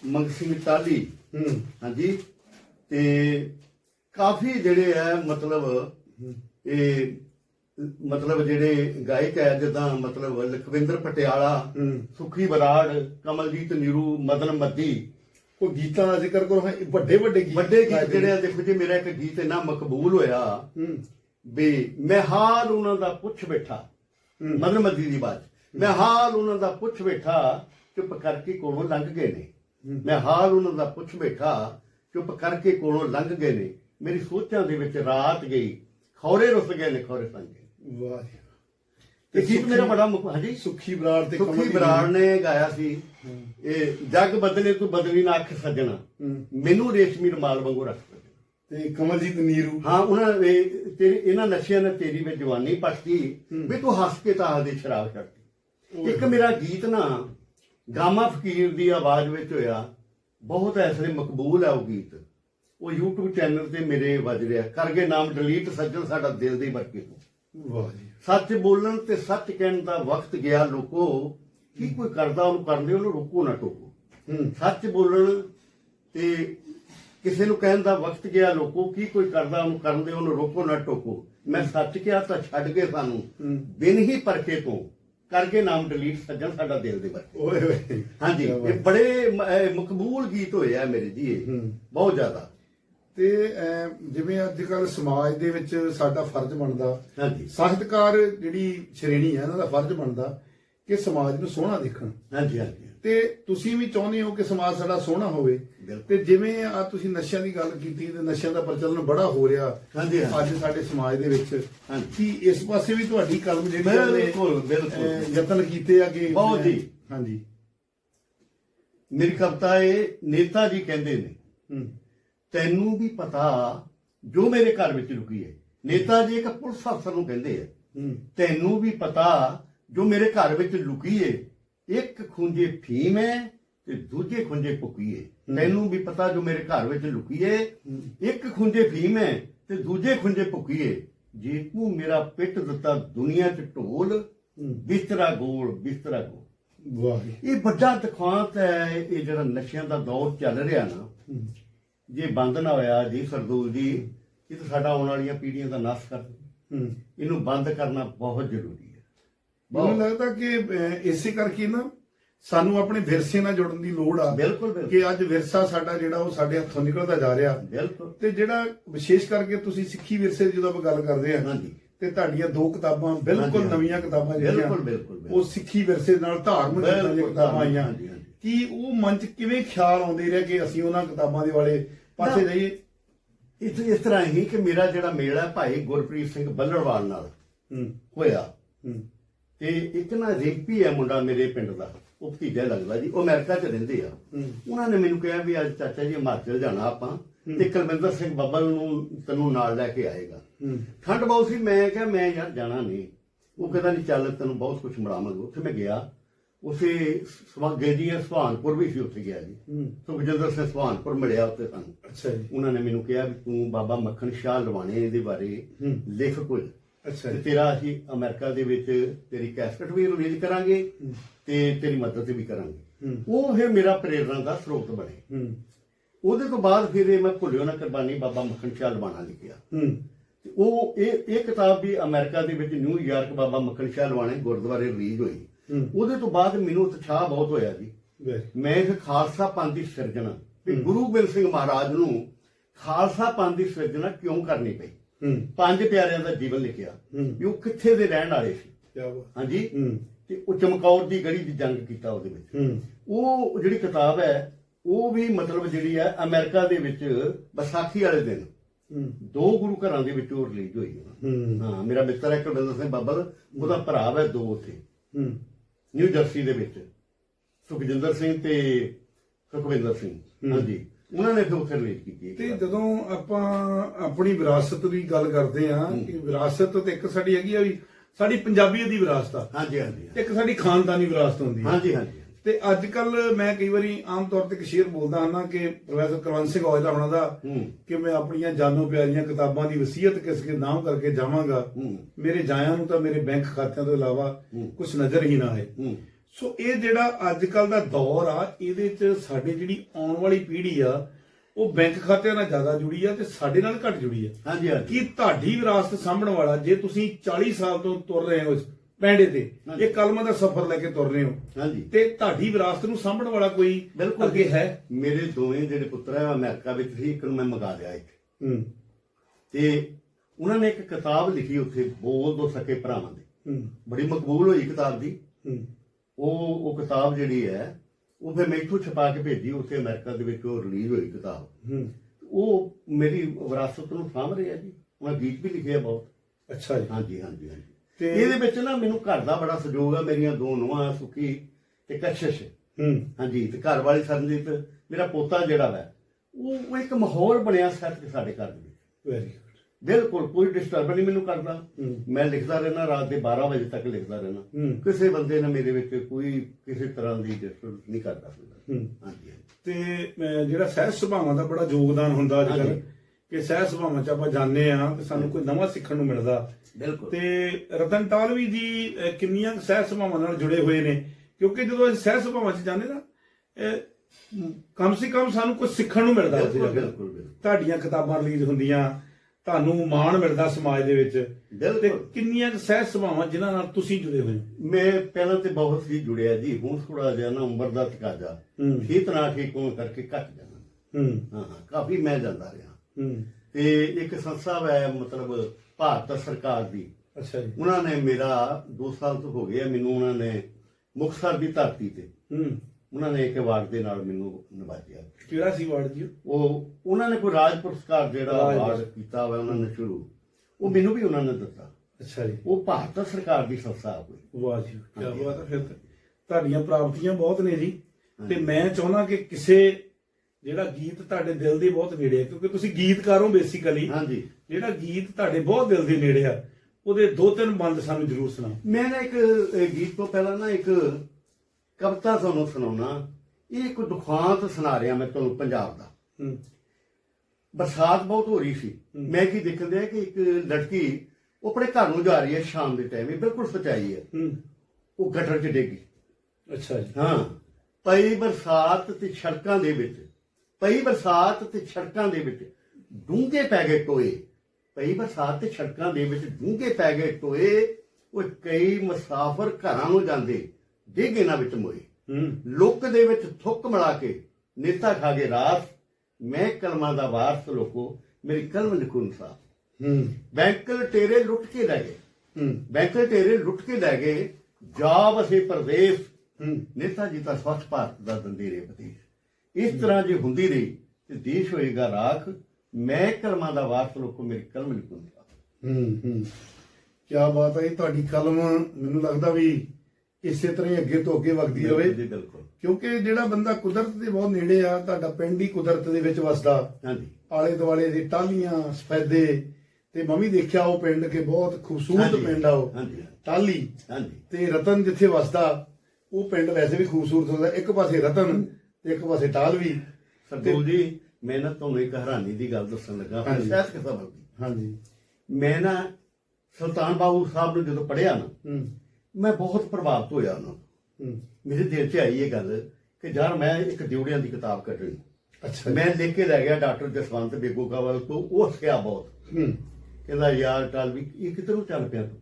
ਮੰਗ ਸਿੰਘ ਟਾਲੀ ਹੂੰ। ਹਾਂਜੀ। ਤੇ ਕਾਫੀ ਜਿਹੜੇ ਆ ਮਤਲਬ ਇਹ ਮਤਲਬ ਜਿਹੜੇ ਗਾਇਕ ਹੈ ਜਿੱਦਾਂ ਮਤਲਬ ਲਖਵਿੰਦਰ ਪਟਿਆਲਾ ਸੁਖੀ ਬਰਾੜ ਕਮਲਜੀਤ ਨੀਰੂ ਮਦਨ ਮੱਦੀ ਉਹ ਗੀਤਾਂ ਦਾ ਜ਼ਿਕਰ ਕਰੋ ਵੱਡੇ ਵੱਡੇ ਗੀਤ ਵੱਡੇ ਗੀਤ ਜਿਹੜੇ ਆ ਦੇਖੋ ਜੀ ਮੇਰਾ ਇੱਕ ਗੀਤ ਇੰਨਾ ਮਕਬੂਲ ਹੋਇਆ ਵੀ ਮੈਂ ਹਾਲ ਉਹਨਾਂ ਦਾ ਪੁੱਛ ਬੈਠਾ। ਮਦਨ ਮੱਦੀ ਦੀ ਬਾਤ। ਮੈਂ ਹਾਲ ਉਹਨਾਂ ਦਾ ਪੁੱਛ ਬੈਠਾ ਚੁੱਪ ਕਰਕੇ ਕੋਲੋਂ ਲੰਘ ਗਏ ਨੇ। ਮੈਂ ਹਾਲ ਉਹਨਾਂ ਦਾ ਪੁੱਛ ਬੈਠਾ ਚੁੱਪ ਕਰਕੇ ਕੋਲੋਂ ਲੰਘ ਗਏ ਨੇ। ਮੇਰੀ ਸੋਚਾਂ ਦੇ ਵਿੱਚ ਰਾਤ ਗਈ ਖੌਰੇ ਰੁੱਸ ਗਏ ਨੇ ਖੌਰੇ ਸੰਗੇ ਵਾਹ। ਜੀ ਤੇ ਗੀਤ ਮੇਰਾ ਬੜਾ ਮੁਕ ਹਾਂਜੀ? ਸੁਖੀ ਬਰਾੜ ਤੇ ਸੁਖੀ ਕਮਲ ਬਰਾੜ ਨੇ ਗਾਇਆ ਸੀ। ਇਹ ਜੱਗ ਬਦਲੇ ਤੂੰ ਬਦਲੀ ਨਾ ਅੱਖ ਸੱਜਣਾ। ਹੂੰ। ਮੈਨੂੰ ਰੇਸ਼ਮੀ ਰਮਾਲ ਵਾਂਗੂ ਰੱਖ ਸੱਜਣਾ ਤੇ ਕਮਲਜੀਤ ਨੀਰੂ। ਹਾਂ ਉਹਨਾਂ ਨੇ ਤੇਰੇ ਇਹਨਾਂ ਨਸ਼ਿਆਂ ਨੇ ਤੇਰੀ ਵਿੱਚ ਜਵਾਨੀ ਪੱਟਦੀ ਵੀ ਤੂੰ ਹੱਸ ਕੇ ਤਾਂ ਆਦੇ ਸ਼ਰਾਬ ਛੱਡਦੀ ਇੱਕ ਮੇਰਾ ਗੀਤ ਨਾ ਗਾਮਾ ਫਕੀਰ ਦੀ ਆਵਾਜ਼ ਵਿੱਚ ਹੋਇਆ। ਬਹੁਤ ਐਸਲੇ ਮਕਬੂਲ ਹੈ ਉਹ ਗੀਤ। ਉਹ YouTube ਚੈਨਲ ਤੇ ਮੇਰੇ ਵੱਜ ਰਿਹਾ। ਕਰਗੇ ਨਾਮ ਡਿਲੀਟ ਸੱਜਣ ਸਾਡਾ ਦਿਲ ਦੀ ਵਰਕੇ ਤੋਂ ਵਾਹ ਜੀ। ਸੱਚ ਬੋਲਣ ਤੇ ਸੱਚ ਕਹਿਣ ਦਾ ਵਕਤ ਗਿਆ ਲੋਕੋ ਕੀ ਕੋਈ ਕਰਦਾ ਉਹਨੂੰ ਕਰਨ ਦੇ ਉਹਨੂੰ ਰੋਕੋ ਨਾ ਟੋਕੋ। ਹੂੰ ਸੱਚ ਬੋਲਣ ਤੇ ਕਿਸੇ ਨੂੰ ਕਹਿਣ ਦਾ ਵਕਤ ਗਿਆ ਲੋਕੋ ਕੀ ਕੋਈ ਕਰਦਾ ਉਹਨੂੰ ਕਰਨ ਦੇ ਉਹਨੂੰ ਰੋਕੋ ਨਾ ਟੋਕੋ। ਮੈਂ ਸੱਚ ਕਿਹਾ ਤਾਂ ਛੱਡ ਗਏ ਸਾਨੂੰ। ਬਿਨ ਹੀ ਪਰਖੇ ਤੋਂ ਕਰਕੇ ਨਾਮ ਡਿਲੀਟ ਸੱਜਣ ਸਾਡਾ ਦਿਲ ਦੇ ਵਰਕੇ ਓਏ ਹਾਂਜੀ। ਇਹ ਬੜੇ ਮਕਬੂਲ ਗੀਤ ਹੋਏ ਆ ਮੇਰੇ ਜੀ ਇਹ। ਬਹੁਤ ਜ਼ਿਆਦਾ। ਤੇ ਜਿਵੇਂ ਅੱਜ ਕੱਲ ਸਮਾਜ ਦੇ ਵਿੱਚ ਸਾਡਾ ਫਰਜ਼ ਬਣਦਾ ਹਾਂਜੀ ਸਾਹਿਤਕਾਰ ਜਿਹੜੀ ਸ਼੍ਰੇਣੀ ਹੈ ਇਹਨਾਂ ਦਾ ਫਰਜ਼ ਬਣਦਾ ਕਿ ਸਮਾਜ ਨੂੰ ਸੋਹਣਾ ਦੇਖਣ ਹਾਂਜੀ ਹਾਂਜੀ ਤੇ ਤੁਸੀਂ ਵੀ ਚਾਹੁੰਦੇ ਹੋ ਕਿ ਸਮਾਜ ਸਾਡਾ ਸੋਹਣਾ ਹੋਵੇ। ਤੇ ਜਿਵੇਂ ਆ ਤੁਸੀਂ ਨਸ਼ਿਆਂ ਦੀ ਗੱਲ ਕੀਤੀ ਤੇ ਨਸ਼ਿਆਂ ਦਾ ਪ੍ਰਚਲਨ ਬੜਾ ਹੋ ਰਿਹਾ ਹਾਂਜੀ। ਅੱਜ ਸਾਡੇ ਸਮਾਜ ਦੇ ਵਿੱਚ ਹਾਂਜੀ। ਕੀ ਇਸ ਪਾਸੇ ਵੀ ਤੁਹਾਡੀ ਕਲਮ ਜਿਹੜੀ ਬਿਲਕੁਲ, ਬਿਲਕੁਲ। ਯਤਨ ਕੀਤੇ ਆ ਕਿ ਬਹੁਤ ਜੀ। ਹਾਂਜੀ ਮੇਰੀ ਕਵਿਤਾ ਇਹ ਨੇਤਾ ਜੀ ਕਹਿੰਦੇ ਨੇ ਹੂੰ ਤੈਨੂੰ ਵੀ ਪਤਾ ਜੋ ਮੇਰੇ ਘਰ ਵਿੱਚ ਲੁਕੀ ਹੈ। ਨੇਤਾ ਜੀ ਇੱਕ ਪੁਲਿਸ ਅਫਸਰ ਨੂੰ ਕਹਿੰਦੇ ਆ। ਤੈਨੂੰ ਵੀ ਪਤਾ ਜੋ ਮੇਰੇ ਘਰ ਵਿੱਚ ਲੁਕੀ ਹੈ ਇੱਕ ਖੁੰਝੇ ਫੀਮ ਹੈ ਤੇ ਦੂਜੇ ਖੁੰਝੇ ਭੁੱਕੀ ਹੈ। ਤੈਨੂੰ ਵੀ ਪਤਾ ਜੋ ਮੇਰੇ ਘਰ ਵਿੱਚ ਲੁਕੀ ਹੈ ਇੱਕ ਖੁੰਝੇ ਫੀਮ ਹੈ ਤੇ ਦੂਜੇ ਖੁੰਝੇ ਭੁੱਕੀ ਹੈ। ਜੇ ਤੂੰ ਮੇਰਾ ਪਿੱਟ ਦਿੱਤਾ ਦੁਨੀਆ 'ਚ ਢੋਲ ਬਿਸਤਰਾ ਗੋਲ ਬਿਸਤਰਾ ਗੋਲ। ਵਾਹ। ਇਹ ਵੱਡਾ ਦਿਖਾਂਤ ਹੈ ਇਹ ਜਿਹੜਾ ਨਸ਼ਿਆਂ ਦਾ ਦੌਰ ਚੱਲ ਰਿਹਾ ਨਾ। ਜੇ ਬੰਦ ਨਾ ਹੋਇਆ ਜੀ ਸਰਦੂਲ ਜੀ ਇਹ ਤਾਂ ਸਾਡਾ ਆਉਣ ਵਾਲੀਆਂ ਪੀੜ੍ਹੀਆਂ ਦਾ ਨਾਸ਼ ਕਰ। ਹੂੰ। ਇਹਨੂੰ ਬੰਦ ਕਰਨਾ ਬਹੁਤ ਜ਼ਰੂਰੀ ਹੈ। ਮੈਨੂੰ ਲੱਗਦਾ ਕਿ ਅਹ, ਇਸੇ ਕਰਕੇ ਨਾ ਸਾਨੂੰ ਆਪਣੇ ਵਿਰਸੇ ਨਾਲ ਜੁੜਨ ਦੀ ਲੋੜ ਆ ਬਿਲਕੁਲ ਬਿਲਕੁਲ। ਕਿ ਅੱਜ ਵਿਰਸਾ ਸਾਡਾ ਜਿਹੜਾ ਉਹ ਸਾਡੇ ਹੱਥੋਂ ਨਿਕਲਦਾ ਜਾ ਰਿਹਾ। ਬਿਲਕੁਲ। ਤੇ ਜਿਹੜਾ ਵਿਸ਼ੇਸ਼ ਕਰਕੇ ਤੁਸੀਂ ਸਿੱਖੀ ਵਿਰਸੇ ਦੀ ਜਦੋਂ ਆਪਾਂ ਗੱਲ ਕਰਦੇ ਆ ਹਾਂਜੀ। ਤੇ ਤੁਹਾਡੀਆਂ ਦੋ ਕਿਤਾਬਾਂ ਬਿਲਕੁਲ ਹਾਂਜੀ, ਨਵੀਆਂ ਕਿਤਾਬਾਂ ਜਿਹੜੀਆਂ ਬਿਲਕੁਲ, ਬਿਲਕੁਲ, ਬਿਲਕੁਲ। ਉਹ ਸਿੱਖੀ ਵਿਰਸੇ ਨਾਲ ਧਾਰਮਿਕ ਬਿਲਕੁਲ, ਕਿਤਾਬਾਂ ਆਈਆਂ। ਹਾਂਜੀ, ਹਾਂਜੀ। ਕਿ ਉਹ ਮਨ ਚ ਕਿਵੇਂ ਖਿਆਲ ਆਉਂਦੇ ਰਿਹਾ ਕਿ ਅਸੀਂ ਉਹਨਾਂ ਕਿਤਾਬਾਂ ਦੇ ਵਾਲੇ ਪਾਸੇ। ਜਾਈਏ? ਇਸ ਇਸ ਤਰ੍ਹਾਂ ਹੀ ਕਿ ਮੇਰਾ ਜਿਹੜਾ ਮੇਲ ਹੈ ਭਾਈ ਗੁਰਪ੍ਰੀਤ ਸਿੰਘ ਬੱਲੜਵਾਲ ਨਾਲ ਹੋਇਆ। ਤੇ ਇੱਕ ਨਾ ਰਿੰਪੀ ਹੈ ਮੁੰਡਾ ਮੇਰੇ ਪਿੰਡ ਦਾ ਉਹ ਭਤੀਜਾ ਲੱਗਦਾ ਜੀ ਉਹ ਅਮਰੀਕਾ 'ਚ ਰਹਿੰਦੇ ਆ। ਉਹਨਾਂ ਨੇ ਮੈਨੂੰ ਕਿਹਾ ਵੀ ਅੱਜ ਚਾਚਾ ਜੀ ਹਿਮਾਚਲ ਜਾਣਾ ਆਪਾਂ ਤੇ ਕੁਲਵਿੰਦਰ ਸਿੰਘ ਬੱਬਲ ਨੂੰ ਤੈਨੂੰ ਨਾਲ ਲੈ ਕੇ ਆਏਗਾ। ਠੰਡ ਬਹੁਤ ਸੀ ਮੈਂ ਕਿਹਾ ਮੈਂ ਯਾਰ ਜਾਣਾ ਨਹੀਂ। ਉਹ ਕਹਿੰਦਾ ਨਹੀਂ ਚੱਲ ਤੈਨੂੰ ਬਹੁਤ ਕੁਝ ਮਿਲਾਵਾਂਗੇ ਉੱਥੇ ਮੈਂ ਗਿਆ। ਉਸੇ ਸਵਾਗੇ ਜੀ ਸੁਹਾਨਪੁਰ ਵੀ ਸੀ ਉੱਥੇ ਗਿਆ ਜੀ। ਸੁਖਜਿੰਦਰ ਸਿੰਘ ਸੁਹਾਨਪੁਰ ਮਿਲਿਆ ਉੱਥੇ ਸਾਨੂੰ। ਅੱਛਾ ਜੀ। ਉਹਨਾਂ ਨੇ ਮੈਨੂੰ ਕਿਹਾ ਵੀ ਤੂੰ ਬਾਬਾ ਮੱਖਣ ਸ਼ਾਹ ਲਵਾਣੇ ਦੇ ਬਾਰੇ। ਲਿਖ ਕੁਝ ਅੱਛਾ ਤੇ ਤੇਰਾ ਅਸੀਂ ਅਮਰੀਕਾ ਦੇ ਵਿੱਚ ਤੇਰੀ ਕੈਸਟ ਵੀ ਰਿਲੀਜ਼ ਕਰਾਂਗੇ ਤੇ ਤੇਰੀ ਮਦਦ ਵੀ ਕਰਾਂਗੇ। ਉਹ ਫਿਰ ਮੇਰਾ ਪ੍ਰੇਰਣਾ ਦਾ ਸਰੋਤ ਬਣੇ। ਉਹਦੇ ਤੋਂ ਬਾਅਦ ਫਿਰ ਇਹ ਮੈਂ ਭੁੱਲਿਓ ਨਾ ਕੁਰਬਾਨੀ ਬਾਬਾ ਮੱਖਣ ਸ਼ਾਹ ਲਵਾਣਾ ਲਿਖਿਆ। ਉਹ ਇਹ ਇਹ ਕਿਤਾਬ ਵੀ ਅਮਰੀਕਾ ਦੇ ਵਿੱਚ ਨਿਊਯਾਰਕ ਬਾਬਾ ਮੱਖਣ ਸ਼ਾਹ ਲਵਾਣੇ ਗੁਰਦੁਆਰੇ ਰਿਲੀਜ਼ ਹੋਈ। ਉਹਦੇ ਤੋਂ ਬਾਅਦ ਮੈਨੂੰ ਉਤਸ਼ਾਹ ਬਹੁਤ ਹੋਇਆ ਜੀ। ਮੈਂ ਇੱਕ ਖਾਲਸਾ ਪੰਥ ਦੀ ਸਿਰਜਣਾ। ਵੀ ਗੁਰੂ ਗੋਬਿੰਦ ਸਿੰਘ ਮਹਾਰਾਜ ਨੂੰ ਖਾਲਸਾ ਪੰਥ ਦੀ ਸਿਰਜਣਾ ਕਿਉਂ ਕਰਨੀ ਪਈ? ਪੰਜ ਪਿਆਰਿਆਂ ਦਾ ਜੀਵਨ ਲਿਖਿਆ। ਵੀ ਉਹ ਕਿੱਥੇ ਦੇ ਰਹਿਣ ਵਾਲੇ ਸੀ? ਹਾਂਜੀ? ਤੇ ਉਹ ਚਮਕੌਰ ਦੀ ਗੜੀ ਦੀ ਜੰਗ ਕੀਤਾ ਉਹਦੇ ਵਿੱਚ। ਉਹ ਜਿਹੜੀ ਕਿਤਾਬ ਹੈ ਉਹ ਵੀ ਮਤਲਬ ਜਿਹੜੀ ਹੈ ਅਮਰੀਕਾ ਦੇ ਵਿੱਚ ਵਿਸਾਖੀ ਵਾਲੇ ਦਿਨ। ਦੋ ਗੁਰੂ ਘਰਾਂ ਦੇ ਵਿੱਚ ਉਹ ਰਿਲੀਜ਼ ਹੋਈ ਹੈ। ਮੇਰਾ ਮਿੱਤਰ ਹੈ ਕੁਲਵਿੰਦਰ ਸਿੰਘ ਬਾਬਲ ਉਹਦਾ ਭਰਾ ਹੈ ਦੋ ਉੱਥੇ। ਨਿਊ ਜਰਸੀ ਦੇ ਵਿੱਚ। ਸੁਖਜਿੰਦਰ ਸਿੰਘ ਤੇ ਸੁਖਵਿੰਦਰ ਸਿੰਘ। ਹਾਂਜੀ। ਉਹਨਾਂ ਨੇ ਫਿਰ ਉੱਥੇ ਰਿਲੀਜ਼ ਕੀਤੀ ਤੇ ਜਦੋਂ ਆਪਾਂ ਆਪਣੀ ਵਿਰਾਸਤ ਦੀ ਗੱਲ ਕਰਦੇ ਆ ਕਿ ਵਿਰਾਸਤ ਤੇ ਇੱਕ ਸਾਡੀ ਹੈਗੀ ਆ ਵੀ ਸਾਡੀ ਪੰਜਾਬੀਅਤ ਦੀ ਵਿਰਾਸਤ ਆ। ਹਾਂਜੀ ਹਾਂਜੀ। ਇੱਕ ਸਾਡੀ ਖਾਨਦਾਨੀ ਵਿਰਾਸਤ ਹੁੰਦੀ ਆ। ਹਾਂਜੀ ਹਾਂਜੀ। ਤੇ ਅੱਜ ਕੱਲ ਮੈਂ ਕਈ ਵਾਰੀ ਆਮ ਤੌਰ ਤੇ ਇੱਕ ਸ਼ੇਰ ਬੋਲਦਾ ਹਾਂ ਨਾ ਕਿ ਪ੍ਰੋਫੈਸਰ ਕੁਲਵੰਤ ਸਿੰਘ ਔਜਲਾ ਹੋਣਾ ਦਾ ਕਿ ਮੈਂ ਆਪਣੀਆਂ ਜਾਨੋਂ ਪਿਆਰੀਆਂ ਕਿਤਾਬਾਂ ਦੀ ਵਸੀਅਤ ਕਿਸ ਕੇ ਨਾਮ ਕਰਕੇ ਜਾਵਾਂਗਾ। ਮੇਰੇ ਜਾਇਆਂ ਨੂੰ ਤਾਂ ਮੇਰੇ ਬੈਂਕ ਖਾਤਿਆਂ ਤੋਂ ਇਲਾਵਾ। ਕੁਝ ਨਜ਼ਰ ਹੀ ਨਾ ਆਏ। ਸੋ ਇਹ ਜਿਹੜਾ ਅੱਜ ਕੱਲ ਦਾ ਦੌਰ ਆ ਇਹਦੇ ਚ ਸਾਡੀ ਜਿਹੜੀ ਆਉਣ ਵਾਲੀ ਪੀੜ੍ਹੀ ਆ ਉਹ ਬੈਂਕ ਖਾਤਿਆਂ ਨਾਲ ਜ਼ਿਆਦਾ ਜੁੜੀ ਆ ਤੇ ਸਾਡੇ ਨਾਲ ਘੱਟ ਜੁੜੀ ਆ। ਹਾਂਜੀ ਹਾਂਜੀ। ਕੀ ਤੁਹਾਡੀ ਵਿਰਾਸਤ ਸਾਂਭਣ ਵਾਲਾ ਜੇ ਤੁਸੀਂ 40 ਸਾਲ ਤੋਂ ਤੁਰ ਰਹੇ ਹੋ ਪੈਂਡੇ ਤੇ। ਇਹ ਕਲਮਾਂ ਦਾ ਸਫ਼ਰ ਲੈ ਕੇ ਤੁਰ ਰਹੇ ਹੋ। ਹਾਂਜੀ। ਤੇ ਤੁਹਾਡੀ ਵਿਰਾਸਤ ਨੂੰ ਸਾਂਭਣ ਵਾਲਾ ਕੋਈ ਬਿਲਕੁਲ। ਅੱਗੇ ਹੈ? ਮੇਰੇ ਦੋਵੇਂ ਜਿਹੜੇ ਪੁੱਤਰ ਉਹ ਅਮਰੀਕਾ ਵਿੱਚ ਸੀ ਇੱਕ ਨੂੰ ਮੈਂ ਮੰਗਾ ਲਿਆ ਇੱਥੇ। ਹੂੰ। ਤੇ ਉਹਨਾਂ ਨੇ ਇੱਕ ਕਿਤਾਬ ਲਿਖੀ ਉੱਥੇ ਬੋਲ ਦੋ ਸਕੇ ਭਰਾਵਾਂ ਦੀ। ਹੂੰ। ਬੜੀ ਮਕਬੂਲ ਹੋਈ ਕਿਤਾਬ ਦੀ। ਹੂੰ। ਉਹ ਉਹ ਕਿਤਾਬ ਜਿਹੜੀ ਹੈ ਉਹ ਫਿਰ ਮੈਥੋਂ ਛਪਾ ਕੇ ਭੇਜੀ ਉੱਥੇ ਅਮਰੀਕਾ ਦੇ ਵਿੱਚ ਉਹ ਰਿਲੀਜ਼ ਹੋਈ ਕਿਤਾਬ। ਹੂੰ। ਉਹ ਮੇਰੀ ਵਿਰਾਸਤ ਨੂੰ ਸਾਂਭ ਰਿਹਾ ਜੀ। ਉਹਨਾਂ ਗੀਤ ਵੀ ਲਿਖੇ ਆ ਬਹੁਤ। ਅੱਛਾ ਜੀ। ਹਾਂਜੀ ਹਾਂਜੀ ਹਾਂਜੀ। ਤੇ- ਇਹਦੇ ਵਿੱਚ ਨਾ ਮੈਨੂੰ ਘਰ ਦਾ ਬੜਾ ਸਹਿਯੋਗ ਆ ਮੇਰੀਆਂ ਦੋ ਨੂੰਹਾਂ ਸੁਖੀ ਤੇ ਕਸ਼ਿਸ਼। ਹੂੰ। ਹਾਂਜੀ ਤੇ ਘਰ ਵਾਲੀ ਸਰਨਜੀਤ ਮੇਰਾ ਪੋਤਾ ਜਿਹੜਾ ਵਾ ਉਹ ਉਹ ਇੱਕ ਮਾਹੌਲ ਬਣਿਆ ਸੱਚ ਸਾਡੇ ਘਰ ਦੇ ਵੈਰੀ ਬਿਲਕੁਲ ਕੋਈ ਡਿਸਟਰਬ ਨਹੀਂ ਮੈਨੂੰ ਕਰਦਾ। ਮੈਂ ਲਿਖਦਾ ਰਹਿਣਾ ਰਾਤ ਦੇ 12 ਵਜੇ ਤੱਕ ਲਿਖਦਾ ਰਹਿਣਾ ਕਿਸੇ ਬੰਦੇ ਨੇ ਮੇਰੇ ਵਿੱਚ ਕੋਈ ਕਿਸੇ ਤਰ੍ਹਾਂ ਦੀ ਡਿਸਟਰਬ ਨਹੀਂ ਕਰਦਾ। ਹਾਂਜੀ। ਤੇ ਜਿਹੜਾ ਸਹਿਜ ਸੁਭਾਵਾਂ ਦਾ ਬੜਾ ਯੋਗਦਾਨ ਹੁੰਦਾ ਅੱਜ ਕੱਲ ਹਾਂਜੀ। ਕਿ ਸਹਿਜ ਸੁਭਾਵਾਂ ਚ ਆਪਾਂ ਜਾਂਦੇ ਆ ਤੇ ਸਾਨੂੰ ਕੋਈ ਨਵਾਂ ਸਿੱਖਣ ਨੂੰ ਮਿਲਦਾ। ਬਿਲਕੁਲ। ਤੇ ਰਤਨ ਟਾਲਵੀ ਜੀ ਅਹ, ਕਿੰਨੀਆਂ ਕੁ ਸਹਿਜ ਸੁਭਾਵਾਂ ਨਾਲ ਜੁੜੇ ਹੋਏ ਨੇ। ਕਿਉਂਕਿ ਜਦੋਂ ਅਸੀਂ ਸਹਿਜ ਸੁਭਾਵਾਂ ਚ ਜਾਂਦੇ ਨਾ ਅਹ, ਮ, ਕਮ ਸੇ ਕਮ ਸਾਨੂੰ ਕੁਝ ਸਿੱਖਣ ਨੂੰ ਮਿਲਦਾ ਉੱਥੇ ਜਾ ਬਿਲਕੁਲ ਕੇ। ਬਿਲਕੁਲ ਬਿਲਕੁਲ ਤੁਹਾਡੀਆਂ ਕਿਤਾਬਾਂ ਰਿਲੀਜ਼ ਹੁੰਦੀਆਂ ਤੁਹਾਨੂੰ ਮਾਣ ਮਿਲਦਾ ਸਮਾਜ ਦੇ ਵਿੱਚ। ਤੇ ਬਿਲਕੁਲ। ਕਿੰਨੀਆਂ ਕੁ ਸਹਿਜ ਸੁਭਾਵਾਂ ਜਿਨ੍ਹਾਂ ਨਾਲ ਤੁਸੀਂ ਜੁੜੇ ਹੋਏ ਹੋ? ਮੈਂ ਪਹਿਲਾਂ ਤੇ ਬਹੁਤ ਸੀ ਜੁੜਿਆ ਜੀ ਹੁਣ ਥੋੜਾ ਜਿਹਾ ਨਾ ਉਮਰ ਦਾ ਤਕਾਜ਼ਾ। ਹੂੰ। ਠੀਕ ਨਾ ਠੀਕ ਹੋਣ ਕਰਕੇ ਘੱਟ ਜਾਣਾ ਹੂੰ। ਹਾਂ ਹਾਂ ਕਾਫੀ ਮੈਂ ਜਾਂਦਾ ਰਿਹਾ। ਹੂੰ ਤੇ ਇੱਕ ਸੰਸਥਾ ਹੈ ਮਤਲਬ ਭਾਰਤ ਸਰਕਾਰ ਦੀ। ਅੱਛਾ ਜੀ। ਉਹਨਾਂ ਨੇ ਮੇਰਾ 2 ਸਾਲ ਤੋਂ ਹੋ ਗਿਆ ਮੈਨੂੰ ਉਹਨਾਂ ਨੇ ਮੁਕਤਸਰ ਦੀ ਧਰਤੀ ਤੇ ਹੂੰ। ਉਹਨਾਂ ਨੇ ਇੱਕ ਅਵਾਰਡ ਦੇ ਨਾਲ ਮੈਨੂੰ ਨਵਾਜਿਆ। ਕਿਹੜਾ ਸੀ ਵਾਰਡ ਜੀ ਉਹ? ਉਹਨਾਂ ਨੇ ਕੋਈ ਰਾਜ ਪੁਰਸਕਾਰ ਜਿਹੜਾ ਅਵਾਰਡ ਕੀਤਾ ਹੋਇਆ ਉਹਨਾਂ ਨੇ ਸ਼ੁਰੂ ਉਹ ਮੈਨੂੰ ਵੀ ਉਹਨਾਂ ਨੇ ਦਿੱਤਾ। ਅੱਛਾ ਜੀ। ਉਹ ਭਾਰਤ ਸਰਕਾਰ ਦੀ ਸੰਸਥਾ ਕੋਈ ਵਾਹ ਜੀ ਕੀ। ਬਾਤ ਹੈ ਫਿਰ ਤੁਹਾਡੀਆਂ ਪ੍ਰਾਪਤੀਆਂ ਬਹੁਤ ਨੇ ਜੀ। ਤੇ ਮੈਂ ਚਾਹੁੰਦਾ ਕਿ ਕਿਸੇ ਜਿਹੜਾ ਗੀਤ ਤੁਹਾਡੇ ਦਿਲ ਦੇ ਬਹੁਤ ਨੇੜੇ ਹੈ ਕਿਉਂਕਿ ਤੁਸੀਂ ਗੀਤਕਾਰ ਹੋ ਬੇਸਿਕਲੀ ਹਾਂਜੀ। ਜਿਹੜਾ ਗੀਤ ਤੁਹਾਡੇ ਬਹੁਤ ਦਿਲ ਦੇ ਨੇੜੇ ਆ ਉਹਦੇ ਦੋ ਤਿੰਨ ਬੰਦ ਸਾਨੂੰ ਜ਼ਰੂਰ ਸੁਣਾਓ। ਮੈਂ ਨਾ ਇੱਕ ਅਹ, ਗੀਤ ਤੋਂ ਪਹਿਲਾਂ ਨਾ ਇੱਕ ਕਵਿਤਾ ਤੁਹਾਨੂੰ ਸੁਣਾਉਣਾ। ਇਹ ਇੱਕ ਦੁਖਾਂਤ ਸੁਣਾ ਰਿਹਾ ਮੈਂ ਤੁਹਾਨੂੰ ਪੰਜਾਬ ਦਾ। ਹੂੰ। ਬਰਸਾਤ ਬਹੁਤ ਹੋ ਰਹੀ ਸੀ। ਮੈਂ ਕੀ ਦੇਖਣ ਦਿਆ ਕਿ ਇੱਕ ਲੜਕੀ ਉਹ ਆਪਣੇ ਘਰ ਨੂੰ ਜਾ ਰਹੀ ਹੈ ਸ਼ਾਮ ਦੇ ਟਾਈਮ ਇਹ ਬਿਲਕੁਲ ਸੱਚਾਈ ਹੈ। ਹੂੰ। ਉਹ ਗਟਰ 'ਚ ਡਿੱਗੀ ਅੱਛਾ ਜੀ। ਹਾਂ। ਪਈ ਬਰਸਾਤ ਤੇ ਸੜਕਾਂ ਦੇ ਵਿੱਚ। ਪਈ ਬਰਸਾਤ ਤੇ ਸੜਕਾਂ ਦੇ ਵਿੱਚ। ਡੂੰਘੇ ਪੈ ਗਏ ਟੋਏ। ਪਈ ਬਰਸਾਤ ਤੇ ਸੜਕਾਂ ਦੇ ਵਿੱਚ ਡੂੰਘੇ ਪੈ ਗਏ ਟੋਏ। ਉਹ ਕਈ ਮੁਸਾਫਰ ਘਰਾਂ ਨੂੰ ਜਾਂਦੇ ਡਿੱਗ ਇਹਨਾਂ ਵਿੱਚ ਮੋਏ। ਲੁੱਕ ਦੇ ਵਿੱਚ ਥੁੱਕ ਮਿਲਾ ਕੇ ਨੇਤਾ ਖਾ ਗਏ ਰਾਤ ਮੈਂ ਕਲਮਾਂ ਦਾ ਵਾਰਸ ਲੋਕੋ ਮੇਰੀ ਕਲਮ ਲਿਖੋ ਇਨਸਾਫ। ਹੂੰ। ਬੈਂਕ ਲਟੇਰੇ ਲੁੱਟ ਕੇ ਲੈ ਗਏ। ਹੂੰ। ਬੈਂਕ ਲਟੇਰੇ ਲੁੱਟ ਕੇ ਲੈ ਗਏ। ਜਾਬ ਅਸੀਂ ਪ੍ਰਦੇਸ਼। ਨੇਤਾ ਜੀ ਤਾਂ ਸਵੱਛ ਭਾਰਤ ਦਾ ਦੰਦੇਰੇ ਪਤੀਸ਼ ਇਸ ਤਰ੍ਹਾਂ ਜੇ ਹੁੰਦੀ ਰਹੀ ਤੇ ਦੇਸ਼ ਹੋਏਗਾ ਰਾਖ ਮੈਂ ਕਲਮਾਂ ਦਾ ਵਾਰਸ ਲੋਕੋ ਮੇਰੀ ਕਲਮ ਲਿਖੂੰਗਾ ਹੂੰ ਹੂੰ। ਕੀ ਬਾਤ ਹੈ ਤੁਹਾਡੀ ਕਲਮ ਮੈਨੂੰ ਲੱਗਦਾ ਵੀ ਇਸੇ ਤਰ੍ਹਾਂ ਹੀ ਅੱਗੇ ਤੋਂ ਅੱਗੇ ਵਗਦੀ ਜੀ ਬਿਲਕੁਲ। ਕਿਉਂਕਿ ਜਿਹੜਾ ਬੰਦਾ ਕੁਦਰਤ ਦੇ ਬਹੁਤ ਨੇੜੇ ਆ ਤੁਹਾਡਾ ਪਿੰਡ ਹੀ ਕੁਦਰਤ ਦੇ ਵਿੱਚ ਵਸਦਾ। ਹਾਂਜੀ। ਆਲੇ ਦੁਆਲੇ ਦੇ ਟਾਲੀਆਂ ਸਫੈਦੇ ਤੇ ਮੈਂ ਵੀ ਦੇਖਿਆ ਉਹ ਪਿੰਡ ਕੇ ਬਹੁਤ ਖੂਬਸੂਰਤ ਪਿੰਡ ਆ ਉਹ। ਹਾਂਜੀ ਟਾਲੀ ਹਾਂਜੀ। ਤੇ ਰਤਨ ਜਿੱਥੇ ਵਸਦਾ ਉਹ ਪਿੰਡ ਵੈਸੇ ਵੀ ਖੂਬਸੂਰਤ ਹੁੰਦਾ। ਇੱਕ ਪਾਸੇ ਰਤਨ ਤੇ ਇੱਕ ਪਾਸੇ ਟਾਲਵੀ ਸਰਦੂਲ ਜੀ ਮੈਂ ਨਾ ਤੁਹਾਨੂੰ ਇੱਕ ਹੈਰਾਨੀ ਦੀ ਗੱਲ ਦੱਸਣ ਲੱਗਾ ਹਾਂਜੀ। ਪੰਚਾਇਤ ਕਿਸਮ ਦੀ ਹਾਂਜੀ। ਮੈਂ ਨਾ ਸੁਲਤਾਨ ਬਾਬੂ ਸਾਹਿਬ ਨੂੰ ਜਦੋਂ ਪੜਿਆ ਨਾ ਹੂੰ। ਮੈਂ ਬਹੁਤ ਪ੍ਰਭਾਵਿਤ ਹੋਇਆ ਉਹਨਾਂ ਤੋਂ। ਹੂੰ। ਮੇਰੇ ਦਿਲ 'ਚ ਆਈ ਇਹ ਗੱਲ ਕਿ ਯਾਰ ਮੈਂ ਇੱਕ ਦਿਉੜਿਆਂ ਦੀ ਕਿਤਾਬ ਕੱਢਣੀ ਅੱਛਾ। ਮੈਂ ਲਿਖ ਕੇ ਲੈ ਗਿਆ ਡਾਕਟਰ ਜਸਵੰਤ ਬੇਗੋਕਾਵਾਲ ਤੋਂ ਉਹ ਹੱਸਿਆ ਬਹੁਤ। ਹੂੰ। ਕਹਿੰਦਾ ਯਾਰ ਚੱਲ ਵੀ ਇਹ ਕਿੱਧਰੋਂ ਚੱਲ ਪਿਆ ਤੂੰ?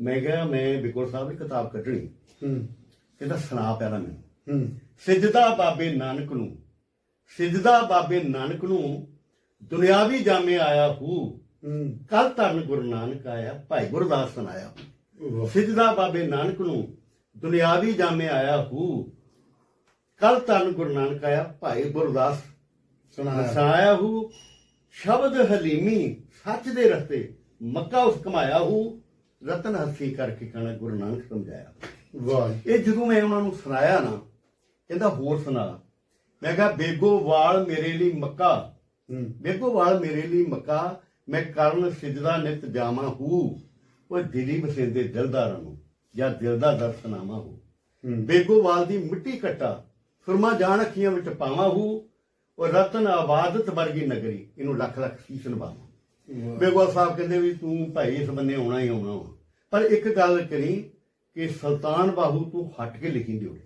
ਮੈਂ ਕਿਹਾ ਮੈਂ ਬਿਕੋਰ ਸਾਹਿਬ ਦੀ ਕਿਤਾਬ ਕੱਢਣੀ। ਹੂੰ। ਕਹਿੰਦਾ ਸੁਣਾ ਪਿਆ ਮੈਨੂੰ। ਹੂੰ। ਸਿਜਦਾ ਬਾਬੇ ਨਾਨਕ ਨੂੰ। ਸਿਜਦਾ ਬਾਬੇ ਨਾਨਕ ਨੂੰ ਦੁਨਿਆਵੀ ਜਾਮੇ ਆਇਆ ਹੂ। ਕੱਲ ਧਰਨ ਗੁਰੂ ਨਾਨਕ ਆਇਆ ਭਾਈ ਗੁਰਦਾਸ ਸੁਣਾਇਆ ਸਿਜਦਾ ਬਾਬੇ ਨਾਨਕ ਨੂੰ ਦੁਨਿਆਵੀ ਜਾਮੇ ਆਇਆ ਹੂ। ਕੱਲ ਧਰਨ ਗੁਰੂ ਨਾਨਕ ਆਇਆ ਭਾਈ ਗੁਰਦਾਸ ਸੁਣਾਇਆ। ਸੁਣਾਇਆ ਹੂ। ਸ਼ਬਦ ਹਲੀਮੀ ਸੱਚ ਦੇ ਰਸਤੇ ਮੱਕਾ ਉਸ ਕਮਾਇਆ ਹੂ। ਰਤਨ ਹੱਸੀ ਕਰਕੇ ਕਹਣਾ ਗੁਰੂ ਨਾਨਕ ਸਮਝਾਇਆ। ਵਾਹ। ਇਹ ਜਦੋਂ ਮੈਂ ਉਹਨਾਂ ਨੂੰ ਸੁਣਾਇਆ ਨਾ ਕਹਿੰਦਾ ਹੋਰ ਸੁਣਾ। ਮੈਂ ਕਿਹਾ ਬੇਗੋਵਾਲ ਮੇਰੇ ਲਈ ਮੱਕਾ। ਬੇਗੋਵਾਲ ਮੇਰੇ ਲਈ ਮੱਕਾ। ਮੈਂ ਕਰਨ ਸਿਜਦਾ ਨਿਤ ਜਾਵਾਂ ਹੂ। ਉਹ ਦਿਲੀ ਬਸਿੰਦੇ ਦਿਲਦਾਰਾਂ ਨੂੰ ਜਾਂ ਦਿਲ ਦਾ ਦਰਸ਼ਨਾਮਾ ਹੂ। ਬੇਗੋਵਾਲ ਦੀ ਮਿੱਟੀ ਕੱਟਾ। ਸੁਰਮਾ ਜਾਣ ਅੱਖੀਆਂ ਵਿੱਚ ਪਾਵਾਂ ਹੂ। ਉਹ ਰਤਨ ਆਬਾਦਤ ਵਰਗੀ ਨਗਰੀ। ਇਹਨੂੰ ਲੱਖ ਲੱਖ ਸੀਸ ਨਵਾਵਾਂ ਵਾਹ। ਬੇਗੋਵਾਲ ਸਾਹਿਬ ਕਹਿੰਦੇ ਵੀ ਤੂੰ ਭਾਈ ਇਸ ਬੰਨੇ ਆਉਣਾ ਹੀ ਆਉਣਾ ਪਰ ਇੱਕ ਗੱਲ ਕਰੀ ਕਿ ਸੁਲਤਾਨ ਬਾਹੂ ਤੂੰ ਹਟ ਕੇ ਲਿਖੀ ਦਿਓ।